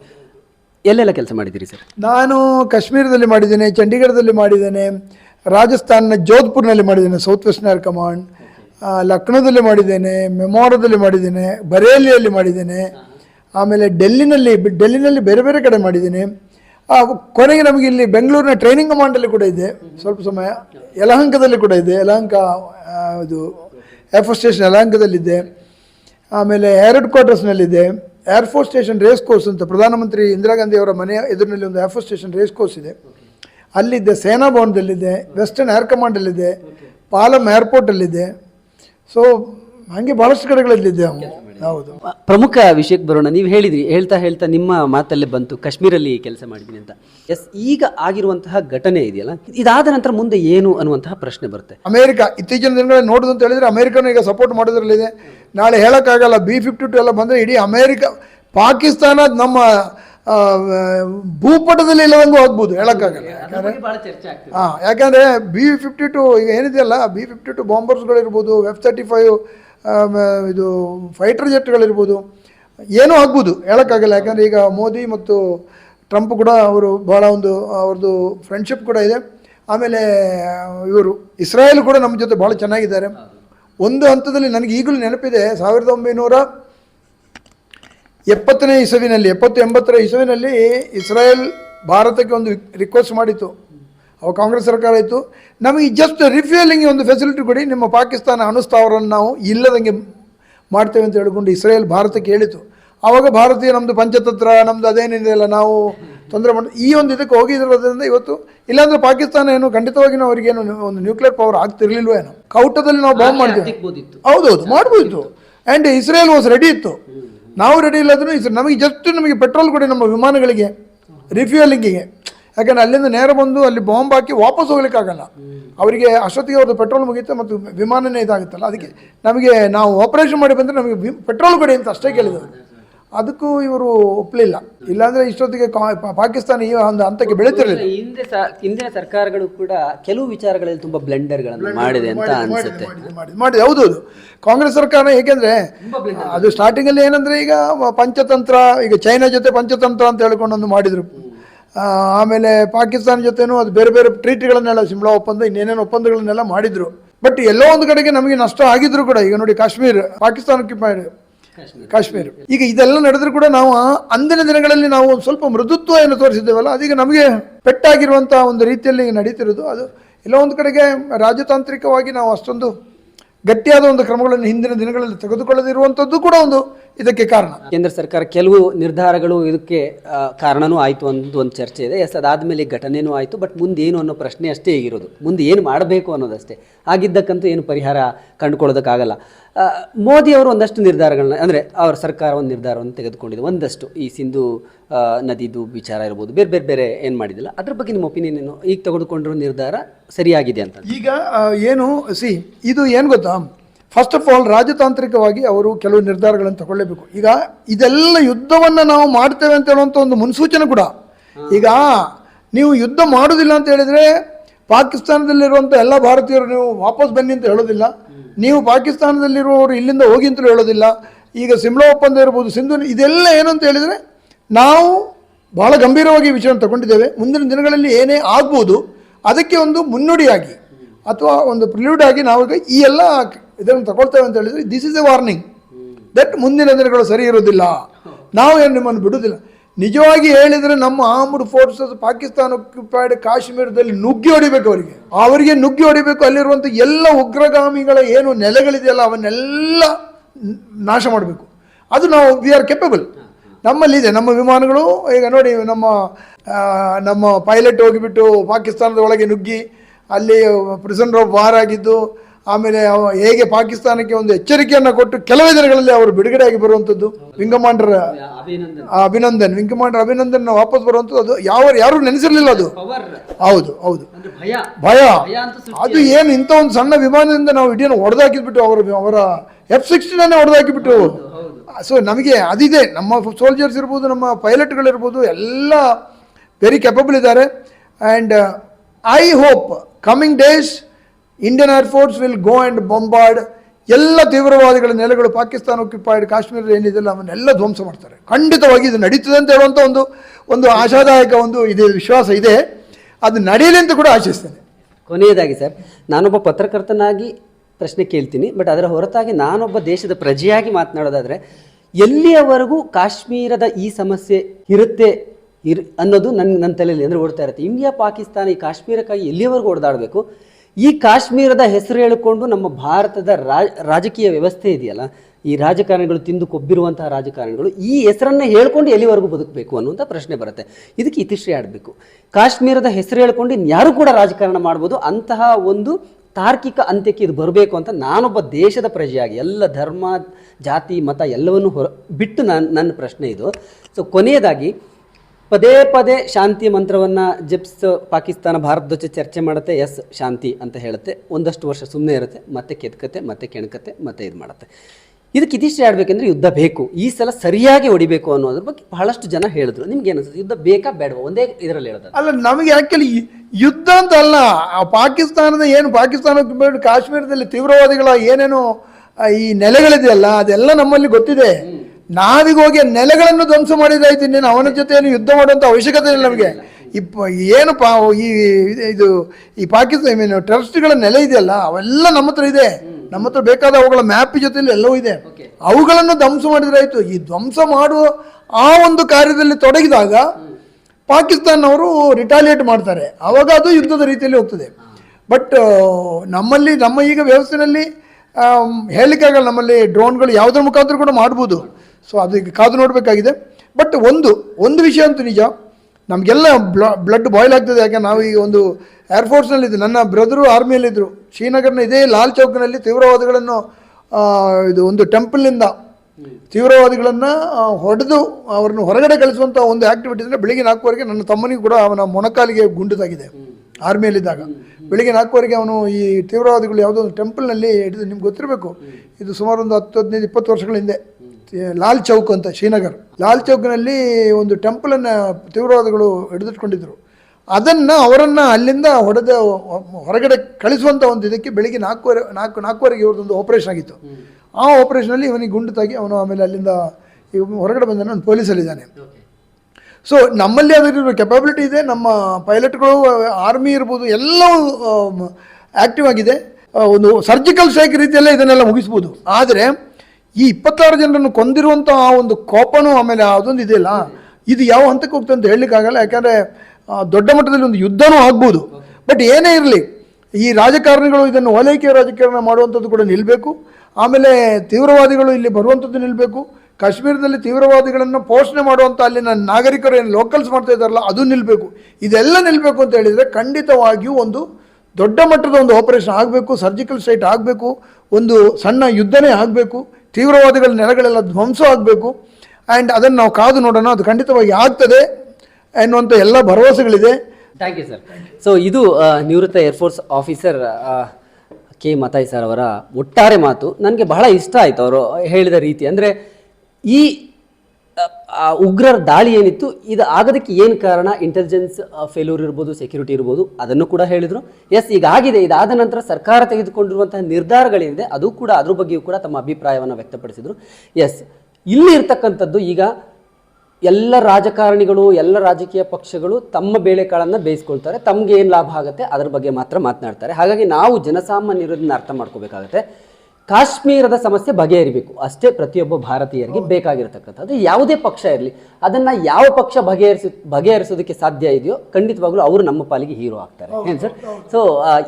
ಎಲ್ಲೆಲ್ಲ ಕೆಲಸ ಮಾಡಿದಿರಿ ಸರ್? ನಾನು ಕಾಶ್ಮೀರದಲ್ಲಿ ಮಾಡಿದ್ದೇನೆ ಚಂಡೀಗಢದಲ್ಲಿ ಮಾಡಿದ್ದೇನೆ ರಾಜಸ್ಥಾನ್ನ ಜೋಧ್ಪುರ್ನಲ್ಲಿ ಮಾಡಿದ್ದೇನೆ ಸೌತ್ ವೆಸ್ಟ್ ಏರ್ ಕಮಾಂಡ್ ಲಕ್ನೋದಲ್ಲಿ ಮಾಡಿದ್ದೇನೆ ಮೆಮೋರದಲ್ಲಿ ಮಾಡಿದ್ದೇನೆ ಬರೇಲಿಯಲ್ಲಿ ಮಾಡಿದ್ದೇನೆ. ಆಮೇಲೆ ಡೆಲ್ಲಿನಲ್ಲಿ ಡೆಲ್ಲಿನಲ್ಲಿ ಬೇರೆ ಬೇರೆ ಕಡೆ ಮಾಡಿದ್ದೀನಿ. ಕೊನೆಗೆ ನಮಗೆ ಇಲ್ಲಿ ಬೆಂಗಳೂರಿನ ಟ್ರೈನಿಂಗ್ ಕಮಾಂಡಲ್ಲಿ ಕೂಡ ಇದೆ. ಸ್ವಲ್ಪ ಸಮಯ. ಯಲಹಂಕದಲ್ಲಿ ಕೂಡ ಇದೆ. ಯಲಹಂಕ ಇದು ಏರ್ಫೋರ್ಸ್ ಸ್ಟೇಷನ್ ಯಲಹಂಕದಲ್ಲಿದೆ. ಆಮೇಲೆ air head ಕ್ವಾರ್ಟರ್ಸ್ನಲ್ಲಿದೆ air force station race course ಅಂತ ಪ್ರಧಾನಮಂತ್ರಿ ಇಂದಿರಾ ಗಾಂಧಿ ಅವರ ಮನೆಯ ಎದುರಿನಲ್ಲಿ ಒಂದು ಏರ್ಫೋರ್ಸ್ ಸ್ಟೇಷನ್ ರೇಸ್ ಕೋರ್ಸ್ ಇದೆ. ಅಲ್ಲಿದೆ ಸೇನಾ ಭವನದಲ್ಲಿದೆ ವೆಸ್ಟರ್ನ್ ಏರ್ ಕಮಾಂಡಲ್ಲಿದೆ ಪಾಲಂ ಏರ್ಪೋರ್ಟಲ್ಲಿದೆ ಸೊ ಹಾಗೆ ಭಾಳಷ್ಟು ಕಡೆಗಳಲ್ಲಿದೆ ಅವು. ಹೌದು. ಪ್ರಮುಖ ವಿಷಯಕ್ಕೆ ಬರೋಣ. ನೀವು ಹೇಳಿದ್ರಿ ಹೇಳ್ತಾ ಹೇಳ್ತಾ ನಿಮ್ಮ ಮಾತಲ್ಲೇ ಬಂತು ಕಾಶ್ಮೀರಲ್ಲಿ ಕೆಲಸ ಮಾಡಿದ್ದೀನಿ ಅಂತ. ಎಸ್ ಈಗ ಆಗಿರುವಂತಹ ಘಟನೆ ಇದೆಯಲ್ಲ ಇದಾದ ನಂತರ ಮುಂದೆ ಏನು ಅನ್ನುವಂತಹ ಪ್ರಶ್ನೆ ಬರುತ್ತೆ. ಅಮೆರಿಕ ಇತ್ತೀಚಿನ ದಿನಗಳಲ್ಲಿ ನೋಡುದು ಅಂತ ಹೇಳಿದ್ರೆ ಅಮೇರಿಕನು ಈಗ ಸಪೋರ್ಟ್ ಮಾಡೋದ್ರಲ್ಲಿದೆ ನಾಳೆ ಹೇಳೋಕ್ಕಾಗಲ್ಲ ಬಿ ಫಿಫ್ಟಿ ಟು ಎಲ್ಲ ಬಂದರೆ ಇಡೀ ಅಮೆರಿಕ ಪಾಕಿಸ್ತಾನ ನಮ್ಮ ಭೂಪಟದಲ್ಲಿ ಇಲ್ಲದಂಗೂ ಆಗ್ಬೋದು ಹೇಳೋಕ್ಕಾಗಲ್ಲ. ಯಾಕಂದರೆ ಹಾಂ ಯಾಕಂದರೆ ಬಿ ಫಿಫ್ಟಿ ಟು ಈಗ ಏನಿದೆಯಲ್ಲ ಬಿ ಫಿಫ್ಟಿ ಟು ಬಾಂಬರ್ಸ್ಗಳಿರ್ಬೋದು ಎಫ್ ತರ್ಟಿ ಫೈವ್ ಇದು ಫೈಟರ್ ಜೆಟ್ಗಳಿರ್ಬೋದು ಏನೂ ಆಗ್ಬೋದು, ಹೇಳೋಕ್ಕಾಗಲ್ಲ. ಯಾಕಂದರೆ ಈಗ ಮೋದಿ ಮತ್ತು ಟ್ರಂಪ್ ಕೂಡ ಅವರು ಭಾಳ ಒಂದು, ಅವ್ರದ್ದು ಫ್ರೆಂಡ್ಶಿಪ್ ಕೂಡ ಇದೆ. ಆಮೇಲೆ, ಇವರು ಇಸ್ರಾಯೇಲ್ ಕೂಡ ನಮ್ಮ ಜೊತೆ ಭಾಳ ಚೆನ್ನಾಗಿದ್ದಾರೆ. ಒಂದು ಹಂತದಲ್ಲಿ ನನಗೆ ಈಗಲೂ ನೆನಪಿದೆ, ಸಾವಿರದ ಒಂಬೈನೂರ ಎಪ್ಪತ್ತನೇ ಇಸವಿನಲ್ಲಿ, ಎಪ್ಪತ್ತು ಎಂಬತ್ತರ ಇಸವಿನಲ್ಲಿ ಇಸ್ರಾಯೇಲ್ ಭಾರತಕ್ಕೆ ಒಂದು ರಿಕ್ವೆಸ್ಟ್ ಮಾಡಿತ್ತು. ಅವಾಗ ಕಾಂಗ್ರೆಸ್ ಸರ್ಕಾರ ಇತ್ತು ನಮಗೆ ಜಸ್ಟ್ ರಿಫ್ಯೂಲಿಂಗ್ ಒಂದು ಫೆಸಿಲಿಟಿ ಕೊಡಿ ನಿಮ್ಮ ಪಾಕಿಸ್ತಾನ ಅನುಸ್ತಾವರನ್ನು ನಾವು ಇಲ್ಲದಂಗೆ ಮಾಡ್ತೇವೆ ಅಂತ ಹೇಳ್ಕೊಂಡು ಇಸ್ರೇಲ್ ಭಾರತಕ್ಕೆ ಹೇಳಿತು. ಆವಾಗ ಭಾರತೀಯ ನಮ್ಮದು ಪಂಚತಂತ್ರ ನಮ್ಮದು ಅದೇನಿದೆಯಲ್ಲ ನಾವು ತೊಂದರೆ ಮಾಡಿ ಈ ಒಂದು ಇದಕ್ಕೆ ಹೋಗಿರೋದ್ರಿಂದ ಇವತ್ತು ಇಲ್ಲಾಂದ್ರೆ ಪಾಕಿಸ್ತಾನ ಏನು ಖಂಡಿತವಾಗಿಯೂ ಅವರಿಗೇನು ಒಂದು ನ್ಯೂಕ್ಲಿಯರ್ ಪವರ್ ಆಗ್ತಿರ್ಲಿಲ್ವೋ ಏನು. ಕೌಟದಲ್ಲಿ ನಾವು ಬಾಂಬ್ ಮಾಡ್ತೀವಿ. ಹೌದೌದು ಮಾಡ್ಬೋದಿತ್ತು. ಆ್ಯಂಡ್ ಇಸ್ರೇಲ್ ವಾಸ್ ರೆಡಿ ಇತ್ತು. ನಾವು ರೆಡಿ ಇಲ್ಲದ್ರೂ ಇಸ್ ನಮಗೆ ಜಸ್ಟ್ ನಮಗೆ ಪೆಟ್ರೋಲ್ ಕೊಡಿ ನಮ್ಮ ವಿಮಾನಗಳಿಗೆ ರಿಫ್ಯೂಲಿಂಗಿಗೆ ಯಾಕಂದ್ರೆ ಅಲ್ಲಿಂದ ನೇರ ಬಂದು ಅಲ್ಲಿ ಬಾಂಬ್ ಹಾಕಿ ವಾಪಸ್ ಹೋಗ್ಲಿಕ್ಕಾಗಲ್ಲ. ಅವರಿಗೆ ಅಷ್ಟೊತ್ತಿಗೆ ಅವ್ರದ್ದು ಪೆಟ್ರೋಲ್ ಮುಗಿಯುತ್ತೆ ಮತ್ತು ವಿಮಾನನೇ ಇದಾಗುತ್ತಲ್ಲ ಅದಕ್ಕೆ ನಮಗೆ ನಾವು ಆಪರೇಷನ್ ಮಾಡಿ ಬಂದರೆ ನಮಗೆ ಪೆಟ್ರೋಲ್ ಕೊಡಿ ಅಂತ ಅಷ್ಟೇ ಕೇಳಿದವರು. ಅದಕ್ಕೂ ಇವರು ಒಪ್ಪಲಿಲ್ಲ ಇಲ್ಲಾಂದರೆ ಇಷ್ಟೊತ್ತಿಗೆ ಪಾಕಿಸ್ತಾನ ಈ ಒಂದು ಹಂತಕ್ಕೆ ಬೆಳೀತಿರಲಿಲ್ಲ. ಹಿಂದೆ ಹಿಂದಿನ ಸರ್ಕಾರಗಳು ಕೂಡ ಕೆಲವು ವಿಚಾರಗಳಲ್ಲಿ ತುಂಬಾ ಬ್ಲೆಂಡರ್ಗಳನ್ನು ಮಾಡಿದೆ ಅಂತ ಅನ್ಸುತ್ತೆ. ಮಾಡಿದೆ ಹೌದು ಹೌದು. ಕಾಂಗ್ರೆಸ್ ಸರ್ಕಾರ ಏಕೆಂದ್ರೆ ಅದು ಸ್ಟಾರ್ಟಿಂಗ್ ಅಲ್ಲಿ ಏನಂದ್ರೆ ಈಗ ಪಂಚತಂತ್ರ ಈಗ ಚೈನಾ ಜೊತೆ ಪಂಚತಂತ್ರ ಅಂತ ಹೇಳ್ಕೊಂಡು ಒಂದು ಮಾಡಿದ್ರು. ಆಮೇಲೆ ಪಾಕಿಸ್ತಾನ ಜೊತೆನೂ ಅದು ಬೇರೆ ಬೇರೆ ಟ್ರೀಟಿಗಳನ್ನೆಲ್ಲ ಸಿಮ್ಲಾ ಒಪ್ಪಂದ ಇನ್ನೇನೇನು ಒಪ್ಪಂದಗಳನ್ನೆಲ್ಲ ಮಾಡಿದ್ರು. ಬಟ್ ಎಲ್ಲೋ ಒಂದು ಕಡೆಗೆ ನಮಗೆ ನಷ್ಟ ಆಗಿದ್ರು ಕೂಡ ಈಗ ನೋಡಿ ಕಾಶ್ಮೀರ ಪಾಕಿಸ್ತಾನಕ್ಕೆ ಮಾಡಿ ಕಾಶ್ಮೀರ. ಈಗ ಇದೆಲ್ಲ ನಡೆದ್ರು ಕೂಡ ನಾವು ಅಂದಿನ ದಿನಗಳಲ್ಲಿ ನಾವು ಒಂದು ಸ್ವಲ್ಪ ಮೃದುತ್ವ ಏನು ತೋರಿಸಿದ್ದೇವಲ್ಲ ಅದೀಗ ನಮಗೆ ಪೆಟ್ಟಾಗಿರುವಂತಹ ಒಂದು ರೀತಿಯಲ್ಲಿ ಈಗ ನಡೀತಿರೋದು. ಅದು ಎಲ್ಲೋ ಒಂದು ಕಡೆಗೆ ರಾಜತಾಂತ್ರಿಕವಾಗಿ ನಾವು ಅಷ್ಟೊಂದು ಗಟ್ಟಿಯಾದ ಒಂದು ಕ್ರಮಗಳನ್ನು ಹಿಂದಿನ ದಿನಗಳಲ್ಲಿ ತೆಗೆದುಕೊಳ್ಳದಿರುವಂಥದ್ದು ಕೂಡ ಒಂದು ಇದಕ್ಕೆ ಕಾರಣ. ಕೇಂದ್ರ ಸರ್ಕಾರ ಕೆಲವು ನಿರ್ಧಾರಗಳು ಇದಕ್ಕೆ ಕಾರಣನೂ ಆಯಿತು ಅಂತ ಒಂದು ಚರ್ಚೆ ಇದೆ. ಎಸ್ ಅದಾದಮೇಲೆ ಘಟನೆನೂ ಆಯಿತು ಬಟ್ ಮುಂದೆ ಏನು ಅನ್ನೋ ಪ್ರಶ್ನೆ ಅಷ್ಟೇ ಈಗಿರೋದು ಮುಂದೆ ಏನು ಮಾಡಬೇಕು ಅನ್ನೋದಷ್ಟೇ. ಆಗಿದ್ದಕ್ಕಂತೂ ಏನು ಪರಿಹಾರ ಕಂಡುಕೊಳ್ಳೋದಕ್ಕಾಗಲ್ಲ. ಮೋದಿ ಅವರು ಒಂದಷ್ಟು ನಿರ್ಧಾರಗಳನ್ನ ಅಂದರೆ ಅವರ ಸರ್ಕಾರ ಒಂದು ನಿರ್ಧಾರವನ್ನು ತೆಗೆದುಕೊಂಡಿದೆ. ಒಂದಷ್ಟು ಈ ಸಿಂಧು ನದಿದು ವಿಚಾರ ಇರ್ಬೋದು. ಬೇರೆ ಬೇರೆ ಬೇರೆ ಏನು ಮಾಡಿದಿಲ್ಲ ಅದ್ರ ಬಗ್ಗೆ ನಿಮ್ಮ ಒಪಿನಿಯನ್ ಏನು? ಈಗ ತೆಗೆದುಕೊಂಡಿರೋ ನಿರ್ಧಾರ ಸರಿಯಾಗಿದೆ ಅಂತ. ಈಗ ಏನು ಸಿ ಇದು ಏನು ಗೊತ್ತಾ? ಫಸ್ಟ್ ಆಫ್ ಆಲ್ ರಾಜತಾಂತ್ರಿಕವಾಗಿ ಅವರು ಕೆಲವು ನಿರ್ಧಾರಗಳನ್ನು ತಗೊಳ್ಳೇಬೇಕು. ಈಗ ಇದೆಲ್ಲ ಯುದ್ಧವನ್ನು ನಾವು ಮಾಡ್ತೇವೆ ಅಂತ ಹೇಳುವಂಥ ಒಂದು ಮುನ್ಸೂಚನೆ ಕೂಡ. ಈಗ ನೀವು ಯುದ್ಧ ಮಾಡೋದಿಲ್ಲ ಅಂತ ಹೇಳಿದರೆ ಪಾಕಿಸ್ತಾನದಲ್ಲಿರುವಂಥ ಎಲ್ಲ ಭಾರತೀಯರು ನೀವು ವಾಪಸ್ ಬನ್ನಿ ಅಂತ ಹೇಳೋದಿಲ್ಲ. ನೀವು ಪಾಕಿಸ್ತಾನದಲ್ಲಿರುವವರು ಇಲ್ಲಿಂದ ಹೋಗಿ ಅಂತಲೂ ಹೇಳೋದಿಲ್ಲ. ಈಗ ಸಿಮ್ಲಾ ಒಪ್ಪಂದ ಇರ್ಬೋದು, ಸಿಂಧು ಇದೆಲ್ಲ ಏನು ಅಂತ ಹೇಳಿದರೆ ನಾವು ಬಹಳ ಗಂಭೀರವಾಗಿ ವಿಷಯವನ್ನು ತಗೊಂಡಿದ್ದೇವೆ. ಮುಂದಿನ ದಿನಗಳಲ್ಲಿ ಏನೇ ಆಗ್ಬೋದು ಅದಕ್ಕೆ ಒಂದು ಮುನ್ನುಡಿಯಾಗಿ ಅಥವಾ ಒಂದು ಪ್ರಿಲ್ಯೂಡ್ ಆಗಿ ನಾವು ಈ ಎಲ್ಲ ಇದನ್ನು ತಗೊಳ್ತೇವೆ ಅಂತ ಹೇಳಿದ್ರೆ this is a warning that ಮುಂದಿನ ದಿನಗಳು ಸರಿ ಇರೋದಿಲ್ಲ ನಾವು ಏನು ನಿಮ್ಮನ್ನು ಬಿಡುವುದಿಲ್ಲ. ನಿಜವಾಗಿ ಹೇಳಿದರೆ ನಮ್ಮ ಆರ್ಮ್ಡ್ ಫೋರ್ಸಸ್ ಪಾಕಿಸ್ತಾನ ಆಕ್ಯುಪೈಡ್ ಕಾಶ್ಮೀರದಲ್ಲಿ ನುಗ್ಗಿ ಹೊಡಿಬೇಕು ಅವರಿಗೆ. ಅವರಿಗೆ ನುಗ್ಗಿ ಹೊಡಿಬೇಕು. ಅಲ್ಲಿರುವಂಥ ಎಲ್ಲ ಉಗ್ರಗಾಮಿಗಳ ಏನು ನೆಲೆಗಳಿದೆಯಲ್ಲ, ಅವನ್ನೆಲ್ಲ ನಾಶ ಮಾಡಬೇಕು. ಅದು ನಾವು ವಿ ಆರ್ ಕೆಪಬಲ್ ನಮ್ಮಲ್ಲಿದೆ ನಮ್ಮ ವಿಮಾನಗಳು, ಈಗ ನೋಡಿ, ನಮ್ಮ ನಮ್ಮ ಪೈಲಟ್ ಹೋಗಿಬಿಟ್ಟು ಪಾಕಿಸ್ತಾನದ ಒಳಗೆ ನುಗ್ಗಿ, ಅಲ್ಲಿ ಪ್ರಿಸನ್ ಆಫ್ ವಾರ್ ಆಗಿದ್ದು ಆಮೇಲೆ ಹೇಗೆ ಪಾಕಿಸ್ತಾನಕ್ಕೆ ಒಂದು ಎಚ್ಚರಿಕೆಯನ್ನು ಕೊಟ್ಟು ಕೆಲವೇ ದಿನಗಳಲ್ಲಿ ಅವರು ಬಿಡುಗಡೆಯಾಗಿ ಬರುವಂಥದ್ದು wing commander Abhinandan wing commander Abhinandan ವಾಪಸ್ ಬರುವಂಥದ್ದು ಅದು ಯಾವ ಯಾರು ನೆನೆಸಿರ್ಲಿಲ್ಲ ಅದು. ಹೌದು ಹೌದು. ಭಯ. ಭಯ. ಅದು ಏನು ಇಂಥ ಒಂದು ಸಣ್ಣ ವಿಮಾನದಿಂದ ನಾವು ಇಡೀ ಹೊಡೆದಾಕಿದ್ಬಿಟ್ಟು ಅವರ ಅವರ ಎಫ್ ಸಿಕ್ಸ್ಟೀನನ್ನೇ ಹೊಡೆದಾಕಿಬಿಟ್ಟು ಸೊ ನಮಗೆ ಅದಿದೆ. ನಮ್ಮ ಸೋಲ್ಜರ್ಸ್ ಇರ್ಬೋದು ನಮ್ಮ ಪೈಲಟ್ಗಳಿರ್ಬೋದು ಎಲ್ಲ ವೆರಿ ಕೆಪಬಲ್ ಇದ್ದಾರೆ. And I hope coming days Indian air force will go and bombard ಎಲ್ಲ ತೀವ್ರವಾದಿಗಳ ನೆಲೆಗಳು ಪಾಕಿಸ್ತಾನ ಆಕ್ಯುಪೈಡ್ ಕಾಶ್ಮೀರ ಏನಿದೆಲ್ಲ ಅವನ್ನೆಲ್ಲ ಧ್ವಂಸ ಮಾಡ್ತಾರೆ. ಖಂಡಿತವಾಗಿ ಇದು ನಡೀತದೆ ಅಂತ ಹೇಳುವಂಥ ಒಂದು ಒಂದು ಆಶಾದಾಯಕ ಒಂದು ಇದೆ, ವಿಶ್ವಾಸ ಇದೆ. ಅದು ನಡೆಯಲಿ ಅಂತ ಕೂಡ ಆಶಿಸ್ತೇನೆ. ಕೊನೆಯದಾಗಿ ಸರ್, ನಾನೊಬ್ಬ ಪತ್ರಕರ್ತನಾಗಿ ಪ್ರಶ್ನೆ ಕೇಳ್ತೀನಿ, ಬಟ್ ಅದರ ಹೊರತಾಗಿ ನಾನೊಬ್ಬ ದೇಶದ ಪ್ರಜೆಯಾಗಿ ಮಾತನಾಡೋದಾದರೆ, ಎಲ್ಲಿಯವರೆಗೂ ಕಾಶ್ಮೀರದ ಈ ಸಮಸ್ಯೆ ಇರುತ್ತೆ ಇರ್ ಅನ್ನೋದು ನನ್ನ ನನ್ನ ತಲೆಯಲ್ಲಿ ಅಂದರೆ ಓಡ್ತಾ ಇರುತ್ತೆ. ಇಂಡಿಯಾ, ಪಾಕಿಸ್ತಾನ ಈ ಕಾಶ್ಮೀರಕ್ಕಾಗಿ ಎಲ್ಲಿಯವರೆಗೂ ಹೊಡೆದಾಡಬೇಕು ಈ ಕಾಶ್ಮೀರದ ಹೆಸರು ಹೇಳಿಕೊಂಡು ನಮ್ಮ ಭಾರತದ ರಾಜ ರಾಜಕೀಯ ವ್ಯವಸ್ಥೆ ಇದೆಯಲ್ಲ, ಈ ರಾಜಕಾರಣಿಗಳು ತಿಂದು ಕೊಬ್ಬಿರುವಂತಹ ರಾಜಕಾರಣಿಗಳು ಈ ಹೆಸರನ್ನು ಹೇಳ್ಕೊಂಡು ಎಲ್ಲಿವರೆಗೂ ಬದುಕಬೇಕು ಅನ್ನುವಂಥ ಪ್ರಶ್ನೆ ಬರುತ್ತೆ. ಇದಕ್ಕೆ ಇತಿಶ್ರೀ ಆಡಬೇಕು. ಕಾಶ್ಮೀರದ ಹೆಸರು ಹೇಳ್ಕೊಂಡು ಇನ್ಯಾರೂ ಕೂಡ ರಾಜಕಾರಣ ಮಾಡ್ಬೋದು, ಅಂತಹ ಒಂದು ತಾರ್ಕಿಕ ಅಂತ್ಯಕ್ಕೆ ಇದು ಬರಬೇಕು ಅಂತ ನಾನೊಬ್ಬ ದೇಶದ ಪ್ರಜೆಯಾಗಿ, ಎಲ್ಲ ಧರ್ಮ, ಜಾತಿ, ಮತ ಎಲ್ಲವನ್ನು ಹೊರ, ಬಿಟ್ಟು ನಾನು, ನನ್ನ ಪ್ರಶ್ನೆ ಇದು. ಸೊ ಕೊನೆಯದಾಗಿ ಪದೇ ಪದೇ ಶಾಂತಿ ಮಂತ್ರವನ್ನು ಜಪ್ಸ್ ಪಾಕಿಸ್ತಾನ ಭಾರತ ಜೊತೆ ಚರ್ಚೆ ಮಾಡುತ್ತೆ ಎಸ್ ಶಾಂತಿ ಅಂತ ಹೇಳುತ್ತೆ. ಒಂದಷ್ಟು ವರ್ಷ ಸುಮ್ಮನೆ ಇರುತ್ತೆ ಮತ್ತೆ ಕೆದ್ಕತ್ತೆ ಮತ್ತೆ ಕೆಣಕತ್ತೆ ಮತ್ತೆ ಇದು ಮಾಡುತ್ತೆ. ಇದಕ್ಕೆ ಇದಿಷ್ಟು ಆಡಬೇಕಂದ್ರೆ ಯುದ್ಧ ಬೇಕು. ಈ ಸಲ ಸರಿಯಾಗಿ ಹೊಡಿಬೇಕು ಅನ್ನೋದ್ರ ಬಗ್ಗೆ ಬಹಳಷ್ಟು ಜನ ಹೇಳಿದ್ರು. ನಿಮ್ಗೆ ಅನಿಸುತ್ತೆ ಯುದ್ಧ ಬೇಕಾ ಬೇಡವಾ? ಒಂದೇ ಇದರಲ್ಲಿ ಹೇಳೋದು ಅಲ್ಲ ನಮಗೆ ಆ್ಯಕ್ಚುಲಿ ಯುದ್ಧ ಅಂತ ಅಲ್ಲ ಆ ಪಾಕಿಸ್ತಾನದ ಏನು ಪಾಕಿಸ್ತಾನ ಕಾಶ್ಮೀರದಲ್ಲಿ ತೀವ್ರವಾದಿಗಳ ಏನೇನು ಈ ನೆಲೆಗಳಿದೆಯಲ್ಲ ಅದೆಲ್ಲ ನಮ್ಮಲ್ಲಿ ಗೊತ್ತಿದೆ. ನಾವೀಗ ಹೋಗಿ ಆ ನೆಲೆಗಳನ್ನು ಧ್ವಂಸ ಮಾಡಿದಾಯ್ತು ನೀನು ಅವನ ಜೊತೆ ಏನು ಯುದ್ಧ ಮಾಡುವಂಥ ಅವಶ್ಯಕತೆ ಇಲ್ಲ ನಮಗೆ. ಇಪ್ಪ ಏನು ಪಾ ಈ ಇದು- ಈ ಪಾಕಿಸ್ತಾನ ಮೀನು ಟ್ರಸ್ಟ್ಗಳ ನೆಲೆ ಇದೆಯಲ್ಲ ಅವೆಲ್ಲ ನಮ್ಮ ಹತ್ರ ಇದೆ. ನಮ್ಮ ಹತ್ರ ಬೇಕಾದ ಅವುಗಳ ಮ್ಯಾಪ್ ಜೊತೆಯಲ್ಲಿ ಎಲ್ಲವೂ ಇದೆ. ಅವುಗಳನ್ನು ಧ್ವಂಸ ಮಾಡಿದ್ರಾಯ್ತು ಈ ಧ್ವಂಸ ಮಾಡುವ ಆ ಒಂದು ಕಾರ್ಯದಲ್ಲಿ ತೊಡಗಿದಾಗ ಪಾಕಿಸ್ತಾನವರು ರಿಟಾಲಿಯೇಟ್ ಮಾಡ್ತಾರೆ. ಆವಾಗ ಅದು ಯುದ್ಧದ ರೀತಿಯಲ್ಲಿ ಹೋಗ್ತದೆ. ಬಟ್ ನಮ್ಮಲ್ಲಿ ನಮ್ಮ ಈಗ ವ್ಯವಸ್ಥೆಯಲ್ಲಿ ಹೇಳಲಿಕ್ಕಾಗಲ್ಲ ನಮ್ಮಲ್ಲಿ ಡ್ರೋನ್ಗಳು ಯಾವುದರ ಮುಖಾಂತರ ಕೂಡ ಮಾಡ್ಬೋದು. ಸೊ ಅದಕ್ಕೆ ಕಾದು ನೋಡಬೇಕಾಗಿದೆ. ಬಟ್ ಒಂದು ಒಂದು ವಿಷಯ ಅಂತೂ ನಿಜ. ನಮಗೆಲ್ಲ ಬ್ಲಡ್ ಬಾಯ್ಲ್ ಆಗ್ತದೆ. ಯಾಕೆ ನಾವು ಈಗ ಒಂದು ಏರ್ಫೋರ್ಸ್ನಲ್ಲಿದ್ದು ನನ್ನ ಬ್ರದರು ಆರ್ಮಿಯಲ್ಲಿದ್ದರು ಶ್ರೀನಗರ್ನ ಇದೇ ಲಾಲ್ ಚೌಕ್ನಲ್ಲಿ ತೀವ್ರವಾದಿಗಳನ್ನು ಇದು ಒಂದು ಟೆಂಪಲ್ನಿಂದ ತೀವ್ರವಾದಿಗಳನ್ನು ಹೊಡೆದು ಅವರನ್ನು ಹೊರಗಡೆ ಕಳಿಸುವಂಥ ಒಂದು ಆ್ಯಕ್ಟಿವಿಟಿ ಅಂದರೆ ಬೆಳಿಗ್ಗೆ ನಾಲ್ಕುವರೆಗೆ ನನ್ನ ತಮ್ಮನಿಗೂ ಕೂಡ ಅವನ ಮೊಣಕಾಲಿಗೆ ಗುಂಡು ತಾಗಿದೆ ಆರ್ಮಿಯಲ್ಲಿದ್ದಾಗ ಬೆಳಗ್ಗೆ ನಾಲ್ಕುವರೆಗೆ ಅವನು ಈ ತೀವ್ರವಾದಿಗಳು ಯಾವುದೋ ಒಂದು ಟೆಂಪಲ್ನಲ್ಲಿ ಹಿಡಿದು ನಿಮ್ಗೆ ಗೊತ್ತಿರಬೇಕು. ಇದು ಸುಮಾರು ಒಂದು ಹತ್ತು, ಹದಿನೈದು, ಇಪ್ಪತ್ತು ವರ್ಷಗಳ ಹಿಂದೆ. ಲಾಲ್ ಚೌಕ್ ಅಂತ ಶ್ರೀನಗರ್. ಲಾಲ್ ಚೌಕ್ನಲ್ಲಿ ಒಂದು ಟೆಂಪಲನ್ನು ತೀವ್ರವಾದಗಳು ಹಿಡಿದಿಟ್ಕೊಂಡಿದ್ರು. ಅದನ್ನು ಅವರನ್ನು ಅಲ್ಲಿಂದ ಹೊಡೆದ, ಹೊರಗಡೆ ಕಳಿಸುವಂಥ ಒಂದು ಇದಕ್ಕೆ ಬೆಳಿಗ್ಗೆ ನಾಲ್ಕೂವರೆ, ನಾಲ್ಕು, ನಾಲ್ಕೂವರೆಗೆ ಇವ್ರದ್ದೊಂದು ಆಪರೇಷನ್ ಆಗಿತ್ತು. ಆ ಆಪರೇಷನಲ್ಲಿ ಇವನಿಗೆ ಗುಂಡು ತಾಗಿ ಅವನು ಆಮೇಲೆ ಅಲ್ಲಿಂದ ಹೊರಗಡೆ ಬಂದಾನೆ ನಾನು ಪೊಲೀಸಲ್ಲಿದ್ದಾನೆ. ಸೊ ನಮ್ಮಲ್ಲಿ ಅದರ ಕೆಪಾಬಿಲಿಟಿ ಇದೆ, ನಮ್ಮ ಪೈಲಟ್ಗಳು ಆರ್ಮಿ ಇರ್ಬೋದು, ಎಲ್ಲವೂ ಆ್ಯಕ್ಟಿವ್ ಆಗಿದೆ. ಒಂದು ಸರ್ಜಿಕಲ್ ಸ್ಟ್ರೈಕ್ ರೀತಿಯಲ್ಲೇ ಇದನ್ನೆಲ್ಲ ಮುಗಿಸ್ಬೋದು. ಆದರೆ ಈ ಇಪ್ಪತ್ತಾರು ಜನರನ್ನು ಕೊಂದಿರುವಂಥ ಆ ಒಂದು ಕೋಪನೂ ಆಮೇಲೆ ಅದೊಂದು ಇದೆಯಲ್ಲ ಇದು ಯಾವ ಹಂತಕ್ಕೆ ಹೋಗ್ತದೆ ಅಂತ ಹೇಳಲಿಕ್ಕಾಗಲ್ಲ ಯಾಕಂದರೆ ದೊಡ್ಡ ಮಟ್ಟದಲ್ಲಿ ಒಂದು ಯುದ್ಧನೂ ಆಗ್ಬೋದು. ಬಟ್ ಏನೇ ಇರಲಿ, ಈ ರಾಜಕಾರಣಿಗಳು ಇದನ್ನು ಓಲೈಕೆ ರಾಜಕಾರಣ ಮಾಡುವಂಥದ್ದು ಕೂಡ ನಿಲ್ಲಬೇಕು ಆಮೇಲೆ ತೀವ್ರವಾದಿಗಳು ಇಲ್ಲಿ ಬರುವಂಥದ್ದು ನಿಲ್ಲಬೇಕು ಕಾಶ್ಮೀರದಲ್ಲಿ ತೀವ್ರವಾದಿಗಳನ್ನು ಪೋಷಣೆ ಮಾಡುವಂಥ ಅಲ್ಲಿನ ನಾಗರಿಕರು ಏನು ಲೋಕಲ್ಸ್ ಮಾಡ್ತಾ ಇದ್ದಾರಲ್ಲ, ಅದು ನಿಲ್ಲಬೇಕು ಇದೆಲ್ಲ ನಿಲ್ಲಬೇಕು ಅಂತ ಹೇಳಿದರೆ ಖಂಡಿತವಾಗಿಯೂ ಒಂದು ದೊಡ್ಡ ಮಟ್ಟದ ಒಂದು ಆಪರೇಷನ್ ಆಗಬೇಕು ಸರ್ಜಿಕಲ್ ಸೈಟ್ ಆಗಬೇಕು, ಒಂದು ಸಣ್ಣ ಯುದ್ಧನೇ ಆಗಬೇಕು. ತೀವ್ರವಾದಿಗಳ ನೆಲಗಳೆಲ್ಲ ಧ್ವಂಸ ಆಗಬೇಕು. ಆ್ಯಂಡ್ ಅದನ್ನು ನಾವು ಕಾದು ನೋಡೋಣ, ಅದು ಖಂಡಿತವಾಗಿ ಆಗ್ತದೆ ಎನ್ನುವಂಥ ಎಲ್ಲ ಭರವಸೆಗಳಿದೆ. ಥ್ಯಾಂಕ್ ಯು ಸರ್ ಸೊ ಇದು ನಿವೃತ್ತ air force officer K Mathai sir ಅವರ ಒಟ್ಟಾರೆ ಮಾತು. ನನಗೆ ಬಹಳ ಇಷ್ಟ ಆಯಿತು ಅವರು ಹೇಳಿದ ರೀತಿ. ಅಂದರೆ ಈ ಉಗ್ರರ ದಾಳಿ ಏನಿತ್ತು, ಇದು ಆಗೋದಕ್ಕೆ ಏನು ಕಾರಣ? ಇಂಟೆಲಿಜೆನ್ಸ್ ಫೇಲ್ಯೂರ್ ಇರ್ಬೋದು ಸೆಕ್ಯೂರಿಟಿ ಇರ್ಬೋದು, ಅದನ್ನು ಕೂಡ ಹೇಳಿದರು. ಎಸ್ ಈಗ ಆಗಿದೆ. ಇದಾದ ನಂತರ ಸರ್ಕಾರ ತೆಗೆದುಕೊಂಡಿರುವಂತಹ ನಿರ್ಧಾರಗಳೇನಿದೆ, ಅದು ಕೂಡ ಅದ್ರ ಬಗ್ಗೆಯೂ ಕೂಡ ತಮ್ಮ ಅಭಿಪ್ರಾಯವನ್ನು ವ್ಯಕ್ತಪಡಿಸಿದರು. ಎಸ್ ಇಲ್ಲಿ ಇರ್ತಕ್ಕಂಥದ್ದು ಈಗ ಎಲ್ಲ ರಾಜಕಾರಣಿಗಳು, ಎಲ್ಲ ರಾಜಕೀಯ ಪಕ್ಷಗಳು ತಮ್ಮ ಬೇಳೆಕಾಳನ್ನು ಬೇಯಿಸ್ಕೊಳ್ತಾರೆ, ತಮಗೆ ಏನು ಲಾಭ ಆಗುತ್ತೆ, ಅದರ ಬಗ್ಗೆ ಮಾತ್ರ ಮಾತನಾಡ್ತಾರೆ. ಹಾಗಾಗಿ ನಾವು ಜನಸಾಮಾನ್ಯರನ್ನ ಅರ್ಥ ಮಾಡ್ಕೋಬೇಕಾಗತ್ತೆ. ಕಾಶ್ಮೀರದ ಸಮಸ್ಯೆ ಬಗೆಹರಿಬೇಕು. ಅಷ್ಟೇ ಪ್ರತಿಯೊಬ್ಬ ಭಾರತೀಯರಿಗೆ ಬೇಕಾಗಿರತಕ್ಕಂಥದ್ದು. ಯಾವುದೇ ಪಕ್ಷ ಇರಲಿ ಅದನ್ನು ಯಾವ ಪಕ್ಷ ಬಗೆಹರಿಸ ಬಗೆಹರಿಸೋದಕ್ಕೆ ಸಾಧ್ಯ ಇದೆಯೋ ಖಂಡಿತವಾಗ್ಲೂ ಅವರು ನಮ್ಮ ಪಾಲಿಗೆ ಹೀರೋ ಆಗ್ತಾರೆ. ಏನು ಸರ್? ಸೊ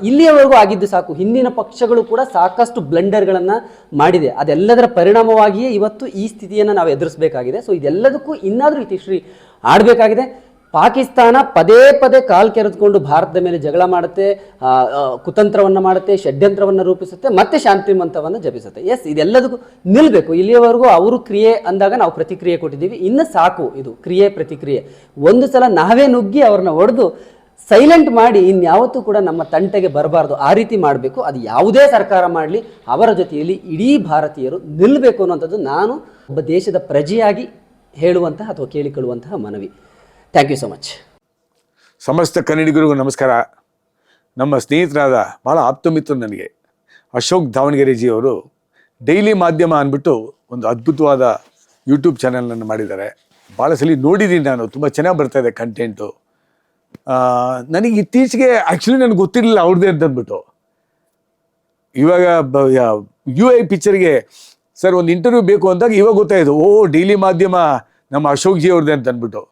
ಇಲ್ಲಿಯವರೆಗೂ ಆಗಿದ್ದು ಸಾಕು. ಹಿಂದಿನ ಪಕ್ಷಗಳು ಕೂಡ ಸಾಕಷ್ಟು ಬ್ಲೆಂಡರ್ಗಳನ್ನು ಮಾಡಿದೆ. ಅದೆಲ್ಲದರ ಪರಿಣಾಮವಾಗಿಯೇ ಇವತ್ತು ಈ ಸ್ಥಿತಿಯನ್ನು ನಾವು ಎದುರಿಸಬೇಕಾಗಿದೆ. ಸೊ ಇದೆಲ್ಲದಕ್ಕೂ ಇನ್ನಾದರೂ ಇತಿಶ್ರೀ ಆಡಬೇಕಾಗಿದೆ. ಪಾಕಿಸ್ತಾನ ಪದೇ ಪದೇ ಕಾಲ್ ಕೆರೆದುಕೊಂಡು ಭಾರತದ ಮೇಲೆ ಜಗಳ ಮಾಡುತ್ತೆ ಕುತಂತ್ರವನ್ನ ಮಾಡುತ್ತೆ, ಷಡ್ಯಂತ್ರವನ್ನು ರೂಪಿಸುತ್ತೆ, ಮತ್ತೆ ಶಾಂತಿ ಮಂತ್ರವನ್ನು ಜಪಿಸುತ್ತೆ. ಎಸ್ ಇದೆಲ್ಲದಕ್ಕೂ ನಿಲ್ಲಬೇಕು ಇಲ್ಲಿಯವರೆಗೂ ಅವರು ಕ್ರಿಯೆ ಅಂದಾಗ ನಾವು ಪ್ರತಿಕ್ರಿಯೆ ಕೊಟ್ಟಿದ್ದೀವಿ. ಇನ್ನು ಸಾಕು ಇದು, ಕ್ರಿಯೆ ಪ್ರತಿಕ್ರಿಯೆ. ಒಂದು ಸಲ ನಾವೇ ನುಗ್ಗಿ ಅವ್ರನ್ನ ಹೊಡೆದು ಸೈಲೆಂಟ್ ಮಾಡಿ ಇನ್ಯಾವತ್ತೂ ಕೂಡ ನಮ್ಮ ತಂಟೆಗೆ ಬರಬಾರ್ದು. ಆ ರೀತಿ ಮಾಡಬೇಕು. ಅದು ಯಾವುದೇ ಸರ್ಕಾರ ಮಾಡಲಿ, ಅವರ ಜೊತೆಯಲ್ಲಿ ಇಡೀ ಭಾರತೀಯರು ನಿಲ್ಲಬೇಕು ಅನ್ನೋಂಥದ್ದು ನಾನು ಒಬ್ಬ ದೇಶದ ಪ್ರಜೆಯಾಗಿ ಹೇಳುವಂತಹ ಅಥವಾ ಕೇಳಿಕೊಳ್ಳುವಂತಹ ಮನವಿ. ಥ್ಯಾಂಕ್ ಯು ಸೊ ಮಚ್ ಸಮಸ್ತ ಕನ್ನಡಿಗರಿಗೂ ನಮಸ್ಕಾರ. ನಮ್ಮ ಸ್ನೇಹಿತರಾದ ಭಾಳ ಆಪ್ತ ಮಿತ್ರರು ನನಗೆ ಅಶೋಕ್ ದಾವಣಗೆರೆ ಅವರು ಡೈಲಿ ಮಾಧ್ಯಮ ಅಂದ್ಬಿಟ್ಟು ಒಂದು ಅದ್ಭುತವಾದ ಯೂಟ್ಯೂಬ್ ಚಾನಲನ್ನು ಮಾಡಿದ್ದಾರೆ. ಭಾಳ ಸಲ ನೋಡಿದ್ದೀನಿ ನಾನು ತುಂಬ ಚೆನ್ನಾಗಿ ಬರ್ತಾ ಇದೆ ಕಂಟೆಂಟು ನನಗೆ ಇತ್ತೀಚೆಗೆ ಆ್ಯಕ್ಚುಲಿ ನನಗೆ ಗೊತ್ತಿರಲಿಲ್ಲ ಅವ್ರದ್ದೇ ಅಂತ ಅಂದ್ಬಿಟ್ಟು. ಇವಾಗ ಯು ಐ ಪಿಕ್ಚರ್ಗೆ ಸರ್ ಒಂದು ಇಂಟರ್ವ್ಯೂ ಬೇಕು ಅಂದಾಗ ಇವಾಗ ಗೊತ್ತಾಯಿತು ಓ ಡೈಲಿ ಮಾಧ್ಯಮ ನಮ್ಮ ಅಶೋಕ್ ಜಿ ಅವ್ರದ್ದೇ ಅಂತ ಅಂದ್ಬಿಟ್ಟು. ಆ,